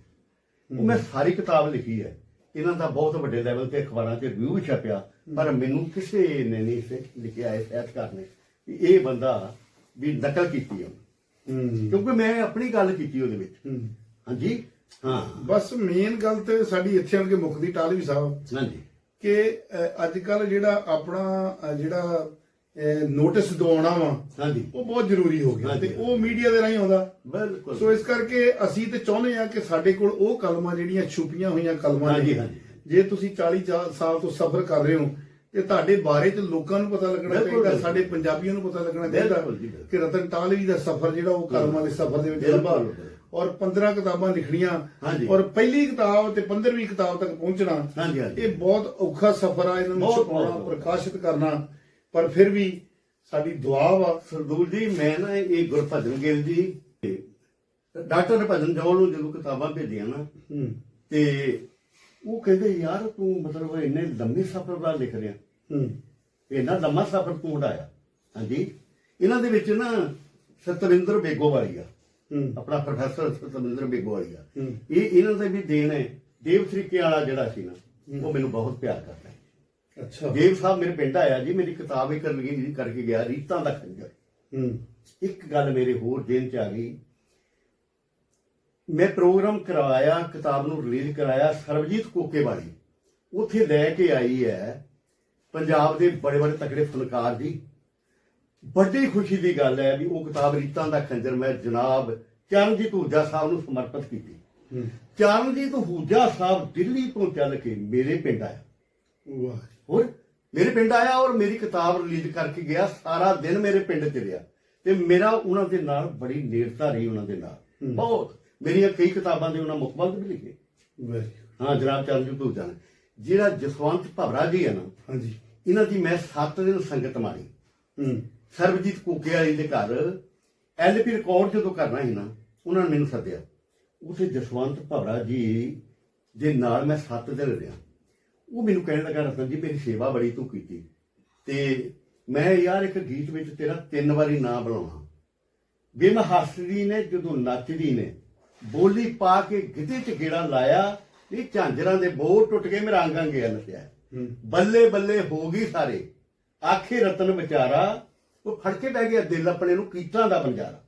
ਉਹ ਮੈਂ ਸਾਰੀ ਕਿਤਾਬ ਲਿਖੀ ਹੈ। ਇਹਨਾਂ ਦਾ ਬਹੁਤ ਵੱਡੇ ਲੈਵਲ ਤੇ ਅਖਬਾਰਾਂ 'ਚ ਰਿਵਿਊ ਛਪਿਆ। ਪਰ ਮੈਨੂੰ ਕਿਸੇ ਨੇ ਨਹੀਂ ਸੇ ਲਿਖਿਆ ਹੈ ਸਾਹਿਤਕਾਰ ਨੇ ਵੀ ਇਹ ਬੰਦਾ ਵੀ ਨਕਲ ਕੀਤੀ ਹੈ। ਕਿਉਂਕਿ ਮੈਂ ਆਪਣੀ ਗੱਲ ਕੀਤੀ ਉਹਦੇ ਵਿੱਚ। ਹਾਂਜੀ? ਹਾਂ। ਬਸ ਮੇਨ ਗੱਲ ਤੇ ਸਾਡੀ ਇੱਥੇ ਆਣ ਕੇ ਮੁੱਕਦੀ ਟਾਲਵੀ ਸਾਹਿਬ ਹਾਂਜੀ। ਕਿ ਅੱਜ ਕੱਲ ਜਿਹੜਾ ਆਪਣਾ ਜਿਹੜਾ ਨੋਟਿਸ ਦਵਾਉਣਾ ਵਾ ਹਾਂਜੀ ਉਹ ਬਹੁਤ ਜ਼ਰੂਰੀ ਹੋ ਗਿਆ। ਤੇ ਉਹ ਮੀਡੀਆ ਦੇ ਰਾਹੀਂ ਆਉਂਦਾ ਬਿਲਕੁਲ ਸੋ ਇਸ ਕਰਕੇ ਅਸੀਂ ਤੇ ਚਾਹੁੰਦੇ ਆ ਕਿ ਸਾਡੇ ਕੋਲ ਉਹ ਕਲਮਾਂ ਜਿਹੜੀਆਂ ਛੁਪੀਆਂ ਹੋਈਆਂ ਕਲਮਾਂ ਨੇ ਹਾਂਜੀ। ਜੇ ਤੁਸੀਂ 40 ਜਾ- ਸਾਲ ਤੋਂ ਸਫ਼ਰ ਕਰ ਰਹੇ ਹੋ ਤੇ ਤੁਹਾਡੇ ਬਾਰੇ ਚ ਲੋਕਾਂ ਨੂੰ ਪਤਾ ਲੱਗਣਾ ਚਾਹੀਦਾ। ਸਾਡੇ ਪੰਜਾਬੀਆਂ ਨੂੰ ਪਤਾ ਲੱਗਣਾ ਚਾਹੀਦਾ। ਕਿ ਰਤਨ ਟਾਲਵੀ ਦਾ ਸਫ਼ਰ ਜਿਹੜਾ ਉਹ ਕਲਮਾਂ ਦੇ ਸਫ਼ਰ ਦੇ ਵਿੱਚ ਬਿਲਕੁਲ। ਔਰ 15 ਕਿਤਾਬਾਂ ਲਿਖਣੀਆਂ। ਔਰ ਪਹਿਲੀ ਕਿਤਾਬ ਤੇ 15ਵੀਂ ਕਿਤਾਬ ਤੱਕ ਪਹੁੰਚਣਾ। ਇਹ ਬਹੁਤ ਔਖਾ ਸਫ਼ਰ ਆ ਇਹਨਾਂ ਨੂੰ ਛੁਪਾਉਣਾ। ਪ੍ਰਕਾਸ਼ਿਤ ਕਰਨਾ ਪਰ ਫਿਰ ਵੀ ਸਾਡੀ ਦੁਆ ਵਾ ਸਰਦੂਲ ਜੀ ਮੈਂ ਨਾ ਇਹ ਗੁਰਭਜਨ ਗਿੱਲ ਜੀ ਡਾਕਟਰ ਭਜਨ ਜੋਲ ਨੂੰ ਜਦੋਂ ਕਿਤਾਬਾਂ ਭੇਜੀਆਂ ਨਾ ਤੇ ਉਹ ਕਹਿੰਦੇ ਯਾਰ ਤੂੰ ਮਤਲਬ ਇੰਨੇ ਲੰਮੇ ਸਫ਼ਰ ਦਾ ਲਿਖ ਰਿਹਾ। ਹੂੰ। ਇੰਨਾ ਲੰਮਾ ਸਫ਼ਰ ਤੂੰ ਹਟਾਇਆ ਹਾਂਜੀ। ਇਹਨਾਂ ਦੇ ਵਿੱਚ ਨਾ ਸਤਵਿੰਦਰ ਬੇਗੋਵਾਲੀਆ ਹੂੰ। ਆਪਣਾ ਪ੍ਰੋਫੈਸਰ ਸਤਵਿੰਦਰ ਬੇਗੋਵਾਲੀਆ ਹੂੰ। ਇਹ ਇਹਨਾਂ ਦਾ ਵੀ ਦੇਣ ਹੈ। ਦੇਵ ਤਰੀਕੇ ਵਾਲਾ ਜਿਹੜਾ ਸੀ ਨਾ ਉਹ ਮੈਨੂੰ ਬਹੁਤ ਪਿਆਰ ਕਰਦਾ ਹੈ। ਅੱਛਾ। ਦੇਵ ਸਾਹਿਬ ਮੇਰੇ ਪਿੰਡ ਆਇਆ ਜੀ ਮੇਰੀ ਕਿਤਾਬ ਹੀ ਕਰਨ ਲਈ ਕਰਕੇ ਗਿਆ ਰੀਤਾਂ ਦਾ ਖੰਜਰ। ਹੂੰ। ਇੱਕ ਗੱਲ ਮੇਰੇ ਹੋਰ ਦਿਨ ਚ ਆ ਗਈ। ਮੈਂ ਪ੍ਰੋਗਰਾਮ ਕਰਵਾਇਆ ਕਿਤਾਬ ਨੂੰ ਰਿਲੀਜ਼ ਕਰਾਇਆ ਸਰਬਜੀਤ ਕੋਕੇਵਾਲੀ ਉੱਥੇ ਲੈ ਕੇ ਆਈ ਹੈ ਪੰਜਾਬ ਦੇ ਬੜੇ ਬੜੇ ਤਕੜੇ ਫਨਕਾਰ ਜੀ। ਵੱਡੀ ਖੁਸ਼ੀ ਦੀ ਗੱਲ ਹੈ ਵੀ ਉਹ ਕਿਤਾਬ ਰੀਤਾਂ ਦਾ ਖੰਜਰ ਮੈਂ ਜਨਾਬ ਚਰਨਜੀਤ ਹੂਜਾ ਸਾਹਿਬ ਨੂੰ ਸਮਰਪਿਤ ਕੀਤੀ। ਚਰਨਜੀਤ ਹੂਜਾ ਸਾਹਿਬ ਦਿੱਲੀ ਤੋਂ ਚੱਲ ਕੇ ਮੇਰੇ ਪਿੰਡ ਆਇਆ। ਵਾਹ ਹੋਰ ਮੇਰੇ ਪਿੰਡ ਆਇਆ ਔਰ ਮੇਰੀ ਕਿਤਾਬ ਰਿਲੀਜ਼ ਕਰਕੇ ਗਿਆ ਸਾਰਾ ਦਿਨ ਮੇਰੇ ਪਿੰਡ ਚ ਰਿਹਾ। ਤੇ ਮੇਰਾ ਉਹਨਾਂ ਦੇ ਨਾਲ ਬੜੀ ਨੇੜਤਾ ਰਹੀ ਉਹਨਾਂ ਦੇ ਨਾਲ। ਬਹੁਤ। ਮੇਰੀਆਂ ਕਈ ਕਿਤਾਬਾਂ ਦੇ ਉਹਨਾਂ ਮੁਖਬਲ ਵੀ ਲਿਖੇ। ਹਾਂ ਜਨਾਬ ਚਰਨਜੀਤ ਭੂਜਾ ਨੇ ਜਿਹੜਾ ਜਸਵੰਤ ਭਵਰਾ ਜੀ ਹੈ ਨਾ ਹਾਂਜੀ। ਇਹਨਾਂ ਦੀ ਮੈਂ 7 ਦਿਨ ਸੰਗਤ ਮਾਰੀ। ਹੂੰ। ਸਰਬਜੀਤ ਕੋਕੇ ਵਾਲੀ ਦੇ ਘਰ ਐਲਪੀ ਰਿਕਾਰਡ ਜਦੋਂ ਕਰਨਾ ਸੀ ਨਾ ਉਹਨਾਂ ਨੇ ਮੈਨੂੰ ਸੱਦਿਆ। ਉਥੇ ਜਸਵੰਤ ਭਵਰਾ ਜੀ ਦੇ ਨਾਲ ਮੈਂ 7 ਦਿਨ ਰਿਹਾ। ਉਹ ਮੈਨੂੰ ਕਹਿਣ ਲੱਗਾ ਰਤਨ ਜੀ ਮੇਰੀ ਸੇਵਾ ਬੜੀ ਤੂੰ ਕੀਤੀ। ਤੇ ਮੈਂ ਯਾਰ ਇੱਕ ਗੀਤ ਵਿੱਚ ਤੇਰਾ ਤਿੰਨ ਵਾਰੀ ਨਾਂ ਬੁਲਾਉਣਾ ਬਿਨ ਹੱਸਦੀ ਨੇ ਜਦੋਂ ਨੱਚਦੀ ਨੇ ਬੋਲੀ ਪਾ ਕੇ ਗਿੱਧੇ 'ਚ ਗੇੜਾ ਲਾਇਆ ਇਹ ਝਾਂਜਰਾਂ ਦੇ ਬੋਰ ਟੁੱਟ ਕੇ ਮੇਰਾ ਅੰਗਾਂ ਗਿਆ ਨਸਿਆ ਹੂੰ। ਬੱਲੇ ਬੱਲੇ ਹੋ ਗਈ ਸਾਰੇ। ਆਖੇ ਰਤਨ ਵਿਚਾਰਾ ਉਹ ਫੜ ਕੇ ਬਹਿ ਗਿਆ ਦਿਲ ਆਪਣੇ ਨੂੰ ਕੀਤਾਂ ਦਾ ਬੰਜਾਰਾ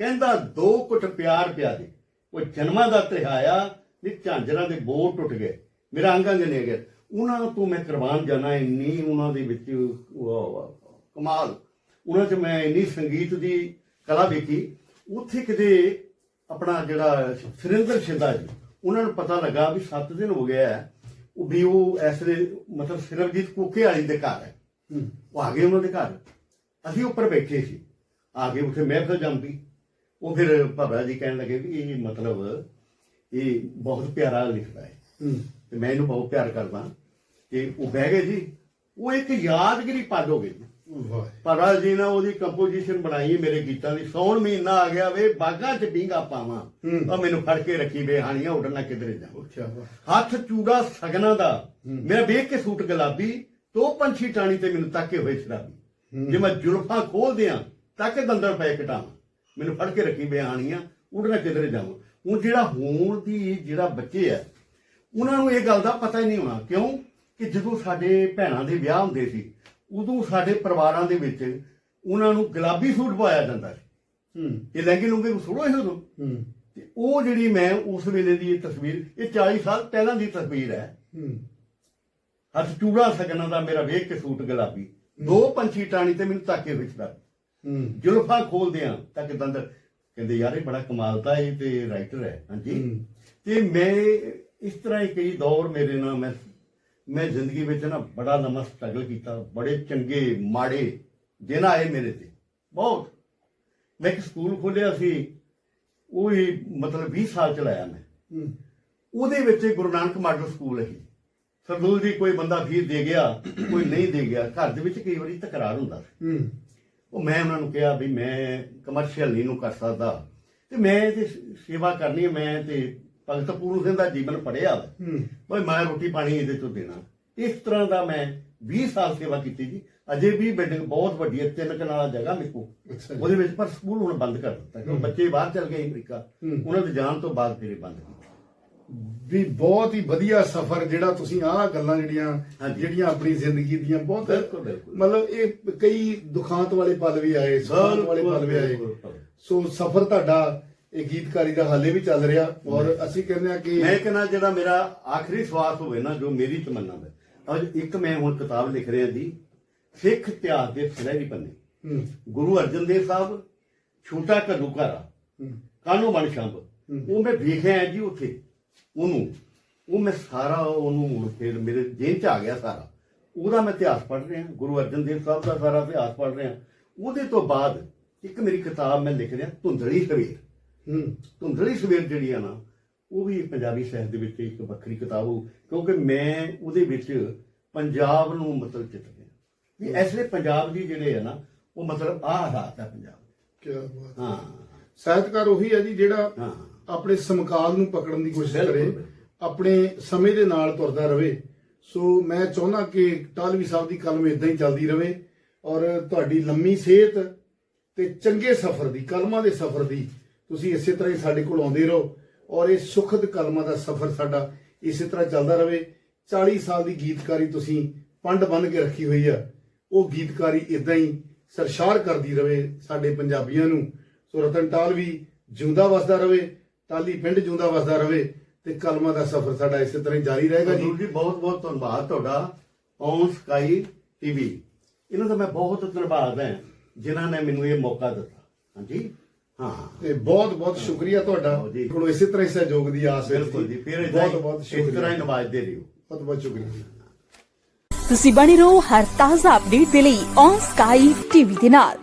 ਕਹਿੰਦਾ ਦੋ ਕੁੱਟ ਪਿਆਰ ਪਿਆਦੇ ਉਹ ਜਨਮਾਂ ਦਾ ਤਿਹਾਇਆ ਨੀ ਝਾਂਜਰਾਂ ਦੇ ਬੋਰ ਟੁੱਟ ਗਏ। ਮੇਰਾ ਅੰਗਾਂ ਜਨੇ ਗਏ ਉਹਨਾਂ ਤੋਂ ਮੈਂ ਕੁਰਬਾਨ ਜਾਣਾ ਇੰਨੀ ਉਹਨਾਂ ਦੇ ਵਿੱਚ ਕਮਾਲ। ਉਹਨਾਂ 'ਚ ਮੈਂ ਇੰਨੀ ਸੰਗੀਤ ਦੀ ਕਲਾ ਵੇਖੀ ਉੱਥੇ ਕਿਤੇ ਆਪਣਾ ਜਿਹੜਾ ਸੁਰਿੰਦਰ ਸ਼ਿੰਦਾ ਜੀ ਉਹਨਾਂ ਨੂੰ ਪਤਾ ਲੱਗਾ ਵੀ 7 ਦਿਨ ਹੋ ਗਿਆ ਹੈ ਉਹ ਵੀ ਉਹ ਐਸਰੇ ਮਤਲਬ ਸਿਰਵਜੀਤ ਕੋਕੇ ਵਾਲੀ ਦੇ ਘਰ ਹੈ। ਉਹ ਆ ਗਏ ਉਹਨਾਂ ਦੇ ਘਰ। ਅਸੀਂ ਉੱਪਰ ਬੈਠੇ ਸੀ। ਆ ਕੇ ਉੱਥੇ ਮਹਿਫਲ ਜੰਮੀ ਉਹ ਫਿਰ ਭਵਰਾ ਜੀ ਕਹਿਣ ਲੱਗੇ ਵੀ ਇਹ ਮਤਲਬ ਇਹ ਬਹੁਤ ਪਿਆਰਾ ਲਿਖਦਾ ਹੂੰ। ਤੇ ਮੈਂ ਇਹਨੂੰ ਬਹੁਤ ਪਿਆਰ ਕਰਦਾ ਤੇ ਉਹ ਬਹਿ ਗਏ ਜੀ ਉਹ ਇੱਕ ਯਾਦਗਰੀ ਪਲ ਹੋ ਗਈ ਭਵਰਾ ਜੀ ਨੇ ਉਹਦੀ ਕੰਪੋਜੀਸ਼ਨ ਬਣਾਈ ਮੇਰੇ ਗੀਤਾਂ ਦੀ। ਸੌਣ ਮਹੀਨਾ ਆ ਗਿਆ ਵੇ ਬਾਗਾ ਚ ਪੀਂਗਾ ਪਾਵਾਂ। ਉਹ ਮੈਨੂੰ ਫੜ ਕੇ ਰੱਖੀ ਬੇਹਾਨੀਆਂ ਉੱਡਣਾ ਕਿਧਰੇ ਵਾਹ ਹੱਥ ਚੂੜਾ ਸਗਨਾ ਦਾ। ਮੇਰਾ ਵੇਖ ਕੇ ਸੂਟ ਗੁਲਾਬੀ ਤੋ ਪੰਛੀ ਟਾਣੀ ਤੇ ਮੈਨੂੰ ਤਾਕੇ ਹੋਏ ਸ਼ਰਾਬੀ। ਜੇ ਮੈਂ ਜੁਲਫਾਂ ਖੋਲ ਦਿਆਂ ਤਾਕੇ ਦੰਦਰ ਪਏ ਕਟਾਵਾਂ। ਮੈਨੂੰ ਫੜ ਕੇ ਰੱਖੀ ਬਿਆਨੀਆਂ ਉਡਣਾ ਕਿਧਰੇ ਜਾਵਾਂ। ਉਹ ਜਿਹੜਾ ਹੋਣ ਦੀ ਜਿਹੜਾ ਬੱਚੇ ਆ ਉਹਨਾਂ ਨੂੰ ਇਹ ਗੱਲ ਦਾ ਪਤਾ ਹੀ ਨਹੀਂ ਹੋਣਾ। ਕਿਉਂ? ਕਿ ਜਦੋਂ ਸਾਡੇ ਭੈਣਾਂ ਦੇ ਵਿਆਹ ਹੁੰਦੇ ਸੀ ਉਦੋਂ ਸਾਡੇ ਪਰਿਵਾਰਾਂ ਦੇ ਵਿੱਚ ਉਹਨਾਂ ਨੂੰ ਗੁਲਾਬੀ ਸੂਟ ਪਾਇਆ ਜਾਂਦਾ ਸੀ। ਹੂੰ। ਇਹ ਲਹਿੰਗੇ ਲੁੰਗੇ ਥੋੜੋ ਇਹ ਉਦੋਂ? ਹੂੰ। ਤੇ ਉਹ ਜਿਹੜੀ ਮੈਂ ਉਸ ਵੇਲੇ ਦੀ ਇਹ ਤਸਵੀਰ ਇਹ 40 ਸਾਲ ਪਹਿਲਾਂ ਦੀ ਤਸਵੀਰ ਹੈ। ਹੂੰ। ਹੱਥ ਚੂੜਾ ਸਗਣਾ ਦਾ ਮੇਰਾ ਵੇਖ ਕੇ ਸੂਟ ਗੁਲਾਬੀ। ਦੋ ਪੰਛੀ ਟਾਣੀ ਤੇ ਮੈਨੂੰ ਤਾਕੇ ਵਿੱਚ ਦਾ ਹੂੰ। ਜੁਲਫਾਂ ਖੋਲਦੇ ਆ ਤੱਕ ਦੰਦ। ਕਹਿੰਦੇ ਯਾਰ ਇਹ ਬੜਾ ਕਮਾਲ ਦਾ ਇਹ ਤੇ ਰਾਈਟਰ ਹੈ ਹਾਂਜੀ। ਤੇ ਮੈਂ ਇਸ ਤਰ੍ਹਾਂ ਹੀ ਕਈ ਦੌਰ ਮੇਰੇ ਨਾਲ ਮੈਂ ਮੈਂ ਜ਼ਿੰਦਗੀ ਵਿੱਚ ਨਾ ਬੜਾ ਲੰਮਾ ਸਟਰਗਲ ਕੀਤਾ ਬੜੇ ਚੰਗੇ ਮਾੜੇ ਦਿਨ ਆਏ ਮੇਰੇ ਤੇ। ਬਹੁਤ। ਮੈਂ ਇੱਕ ਸਕੂਲ ਖੋਲਿਆ ਸੀ ਉਹ ਹੀ ਮਤਲਬ 20 ਸਾਲ ਚਲਾਇਆ ਮੈਂ। ਉਹਦੇ ਵਿੱਚ ਗੁਰੂ ਨਾਨਕ ਮਾਡਲ ਸਕੂਲ ਹੈ ਸਰਦੂਲ ਦੀ ਕੋਈ ਬੰਦਾ ਫੀਸ ਦੇ ਗਿਆ ਕੋਈ ਨਹੀਂ ਦੇ ਗਿਆ ਘਰ ਦੇ ਵਿੱਚ ਕਈ ਵਾਰੀ ਤਕਰਾਰ ਹੁੰਦਾ ਸੀ। ਉਹ ਮੈਂ ਉਹਨਾਂ ਨੂੰ ਕਿਹਾ ਵੀ ਮੈਂ ਕਮਰਸ਼ੀਅਲ ਨਹੀਂ ਨੂੰ ਕਰ ਸਕਦਾ। ਤੇ ਮੈਂ ਤੇ ਸੇਵਾ ਕਰਨੀ ਹੈ ਮੈਂ ਤੇ ਭਗਤ ਪੂਰਨ ਸਿੰਘ ਦਾ ਜੀਵਨ ਪੜਿਆ ਬਈ ਮੈਂ ਰੋਟੀ ਪਾਣੀ ਇਹਦੇ ਤੋਂ ਦੇਣਾ ਇਸ ਤਰ੍ਹਾਂ ਦਾ ਮੈਂ 20 ਸਾਲ ਸੇਵਾ ਕੀਤੀ ਜੀ ਅਜੇ ਵੀ ਬਿਲਡਿੰਗ ਬਹੁਤ ਵੱਡੀ ਹੈ ਤਿੰਨ ਕਨਾਲਾ ਜਗ੍ਹਾ ਜੀ। ਉਹਦੇ ਵਿੱਚ ਪਰ ਸਕੂਲ ਹੁਣ ਬੰਦ ਕਰ ਦਿੱਤਾ ਕਿਉਂਕਿ ਬੱਚੇ ਬਾਹਰ ਚਲ ਗਏ ਅਮਰੀਕਾ। ਉਹਨਾਂ ਦੇ ਜਾਣ ਤੋਂ ਬਾਅਦ ਫਿਰ ਬੰਦ ਕੀਤਾ ਵੀ ਬਹੁਤ ਹੀ ਵਧੀਆ ਸਫ਼ਰ ਜਿਹੜਾ ਤੁਸੀਂ ਆਹ ਗੱਲਾਂ ਜਿਹੜੀਆਂ। ਜਿਹੜੀਆਂ ਆਪਣੀ ਜ਼ਿੰਦਗੀ ਦੀਆਂ ਬਹੁਤ। ਮਤਲਬ ਇਹ ਕਈ ਦੁਖਾਂਤ ਵਾਲੇ ਪਲ ਵੀ ਆਏ ਸੁਖਾਂਤ ਵਾਲੇ ਪਲ ਵੀ ਆਏ। ਸੋ ਸਫ਼ਰ ਤੁਹਾਡਾ ਇਹ ਗੀਤਕਾਰੀ ਦਾ ਹਾਲੇ ਵੀ ਚੱਲ ਰਿਹਾ ਔਰ ਅਸੀਂ ਕਹਿੰਦੇ ਆ ਕਿ ਮੈਂ ਕਹਿੰਦਾ ਜਿਹੜਾ ਮੇਰਾ ਆਖਰੀ ਸਵਾਸ ਹੋਵੇ ਨਾ ਜੋ ਮੇਰੀ ਤਮੰਨਾ ਹੈ ਅੱਜ ਇੱਕ ਮੈਂ ਹੁਣ ਕਿਤਾਬ ਲਿਖ ਰਿਹਾ ਜੀ ਸਿੱਖ ਇਤਿਹਾਸ ਦੇ ਸੁਨਹਿਰੀ ਪੰਨੇ। ਗੁਰੂ ਅਰਜਨ ਦੇਵ ਸਾਹਿਬ ਛੋਟਾ ਘੱਲੂਘਾਰਾ ਹੂੰ। ਕਾਨੂੰ ਮਨ ਸ਼ੰਭ? ਉਹ ਮੈਂ ਵੇਖਿਆ ਜੀ ਉੱਥੇ ਉਹਨੂੰ ਉਹ ਮੈਂ ਸਾਰਾ ਉਹਨੂੰ ਹੁਣ ਫਿਰ ਮੇਰੇ ਜੇਨ ਚ ਆ ਗਿਆ ਸਾਰਾ। ਉਹਦਾ ਮੈਂ ਇਤਿਹਾਸ ਪੜ੍ਹ ਰਿਹਾ ਗੁਰੂ ਅਰਜਨ ਦੇਵ ਸਾਹਿਬ ਦਾ ਸਾਰਾ ਇਤਿਹਾਸ ਪੜ੍ਹ ਰਿਹਾ। ਉਹਦੇ ਤੋਂ ਬਾਅਦ ਇੱਕ ਮੇਰੀ ਕਿਤਾਬ ਮੈਂ ਲਿਖ ਰਿਹਾ ਧੁੰਦਲੀ ਸਵੇਰ ਹੂੰ। ਧੁੰਦਲੀ ਸਵੇਰ ਜਿਹੜੀ ਆ ਨਾ ਉਹ ਵੀ ਪੰਜਾਬੀ ਸਾਹਿਤ ਦੇ ਵਿੱਚ ਇੱਕ ਵੱਖਰੀ ਕਿਤਾਬ ਹੋ ਕਿਉਂਕਿ ਮੈਂ ਉਹਦੇ ਵਿੱਚ ਪੰਜਾਬ ਨੂੰ ਮਤਲਬ ਚਿੱਤਰ ਰਿਹਾ ਵੀ ਇਸ ਲਈ ਪੰਜਾਬ ਦੀ ਜਿਹੜੇ ਆ ਨਾ ਉਹ ਮਤਲਬ ਆਹ ਹਾਲਾਤ ਹੈ ਪੰਜਾਬ। ਕੀ ਬਾਤ। ਹਾਂ। ਸਾਹਿਤਕਾਰ ਉਹੀ ਹੈ ਜੀ ਜਿਹੜਾ ਆਪਣੇ ਸਮਕਾਲ ਨੂੰ ਪਕੜਨ ਦੀ ਕੋਸ਼ਿਸ਼ ਕਰੇ। ਆਪਣੇ ਸਮੇਂ ਦੇ ਨਾਲ ਤੁਰਦਾ ਰਵੇ। ਸੋ ਮੈਂ ਚਾਹੁੰਦਾ ਕਿ ਟਾਲਵੀ ਸਾਹਿਬ ਦੀ ਕਲਮ ਇਦਾਂ ਹੀ ਚੱਲਦੀ ਰਵੇ ਔਰ ਤੁਹਾਡੀ ਲੰਮੀ ਸਿਹਤ ਤੇ ਚੰਗੇ ਸਫ਼ਰ ਦੀ ਕਲਮਾਂ ਦੇ ਸਫ਼ਰ ਦੀ ਤੁਸੀਂ ਇਸੇ ਤਰ੍ਹਾਂ ਹੀ ਸਾਡੇ ਕੋਲ ਆਉਂਦੇ ਰਹੋ ਔਰ ਇਹ ਸੁਖਦ ਕਲਮਾਂ ਦਾ ਸਫ਼ਰ ਸਾਡਾ ਇਸੇ ਤਰ੍ਹਾਂ ਚੱਲਦਾ ਰਹੇ। 40 ਸਾਲ ਦੀ ਗੀਤਕਾਰੀ ਤੁਸੀਂ ਪੰਡ ਬੰਨ ਕੇ ਰੱਖੀ ਹੋਈ ਆ। ਉਹ ਗੀਤਕਾਰੀ ਇਦਾਂ ਹੀ ਸਰਸ਼ਾਰ ਕਰਦੀ ਰਹੇ ਸਾਡੇ ਪੰਜਾਬੀਆਂ ਨੂੰ। ਸੋ ਰਤਨ ਟਾਲਵੀ ਜਿਉਂਦਾ ਵਸਦਾ ਰਹੇ, ਟਾਲੀ ਪਿੰਡ ਜਿਉਂਦਾ ਵਸਦਾ ਰਹੇ ਤੇ ਕਲਮਾਂ ਦਾ ਸਫ਼ਰ ਸਾਡਾ ਇਸੇ ਤਰ੍ਹਾਂ ਹੀ ਜਾਰੀ ਰਹੇਗਾ ਜੀ। ਜੀ, ਬਹੁਤ ਬਹੁਤ ਧੰਨਵਾਦ ਤੁਹਾਡਾ। On Sky TV. ਇਹਨਾਂ ਦਾ ਮੈਂ ਬਹੁਤ ਧੰਨਵਾਦ ਹਾਂ ਜਿਨ੍ਹਾਂ ਨੇ ਮੈਨੂੰ ਇਹ ਮੌਕਾ ਦਿੱਤਾ। ਹਾਂਜੀ। ਹਾਂ। ਤੇ ਬਹੁਤ ਬਹੁਤ ਸ਼ੁਕਰੀਆ ਤੁਹਾਡਾ। ਕੋਲੋਂ ਇਸੇ ਤਰ੍ਹਾਂ ਹੀ ਸਹਿਯੋਗ ਦੀ ਆਸ ਹੈ ਬਿਲਕੁਲ ਜੀ। ਫਿਰ ਬਹੁਤ ਬਹੁਤ ਇਸ ਤਰ੍ਹਾਂ ਹੀ ਸ਼ੁਕਰੀਆ ਨਵਾਜਦੇ ਰਹੋ। ਬਹੁਤ ਬਹੁਤ ਸ਼ੁਕਰੀਆ। ਤੁਸੀਂ ਬਣੇ ਰਹੋ ਹਰ ਤਾਜ਼ਾ ਅਪਡੇਟ ਦੇ ਲਈ ਔਨ ਸਕਾਈ ਟੀਵੀ ਦੇ ਨਾਲ।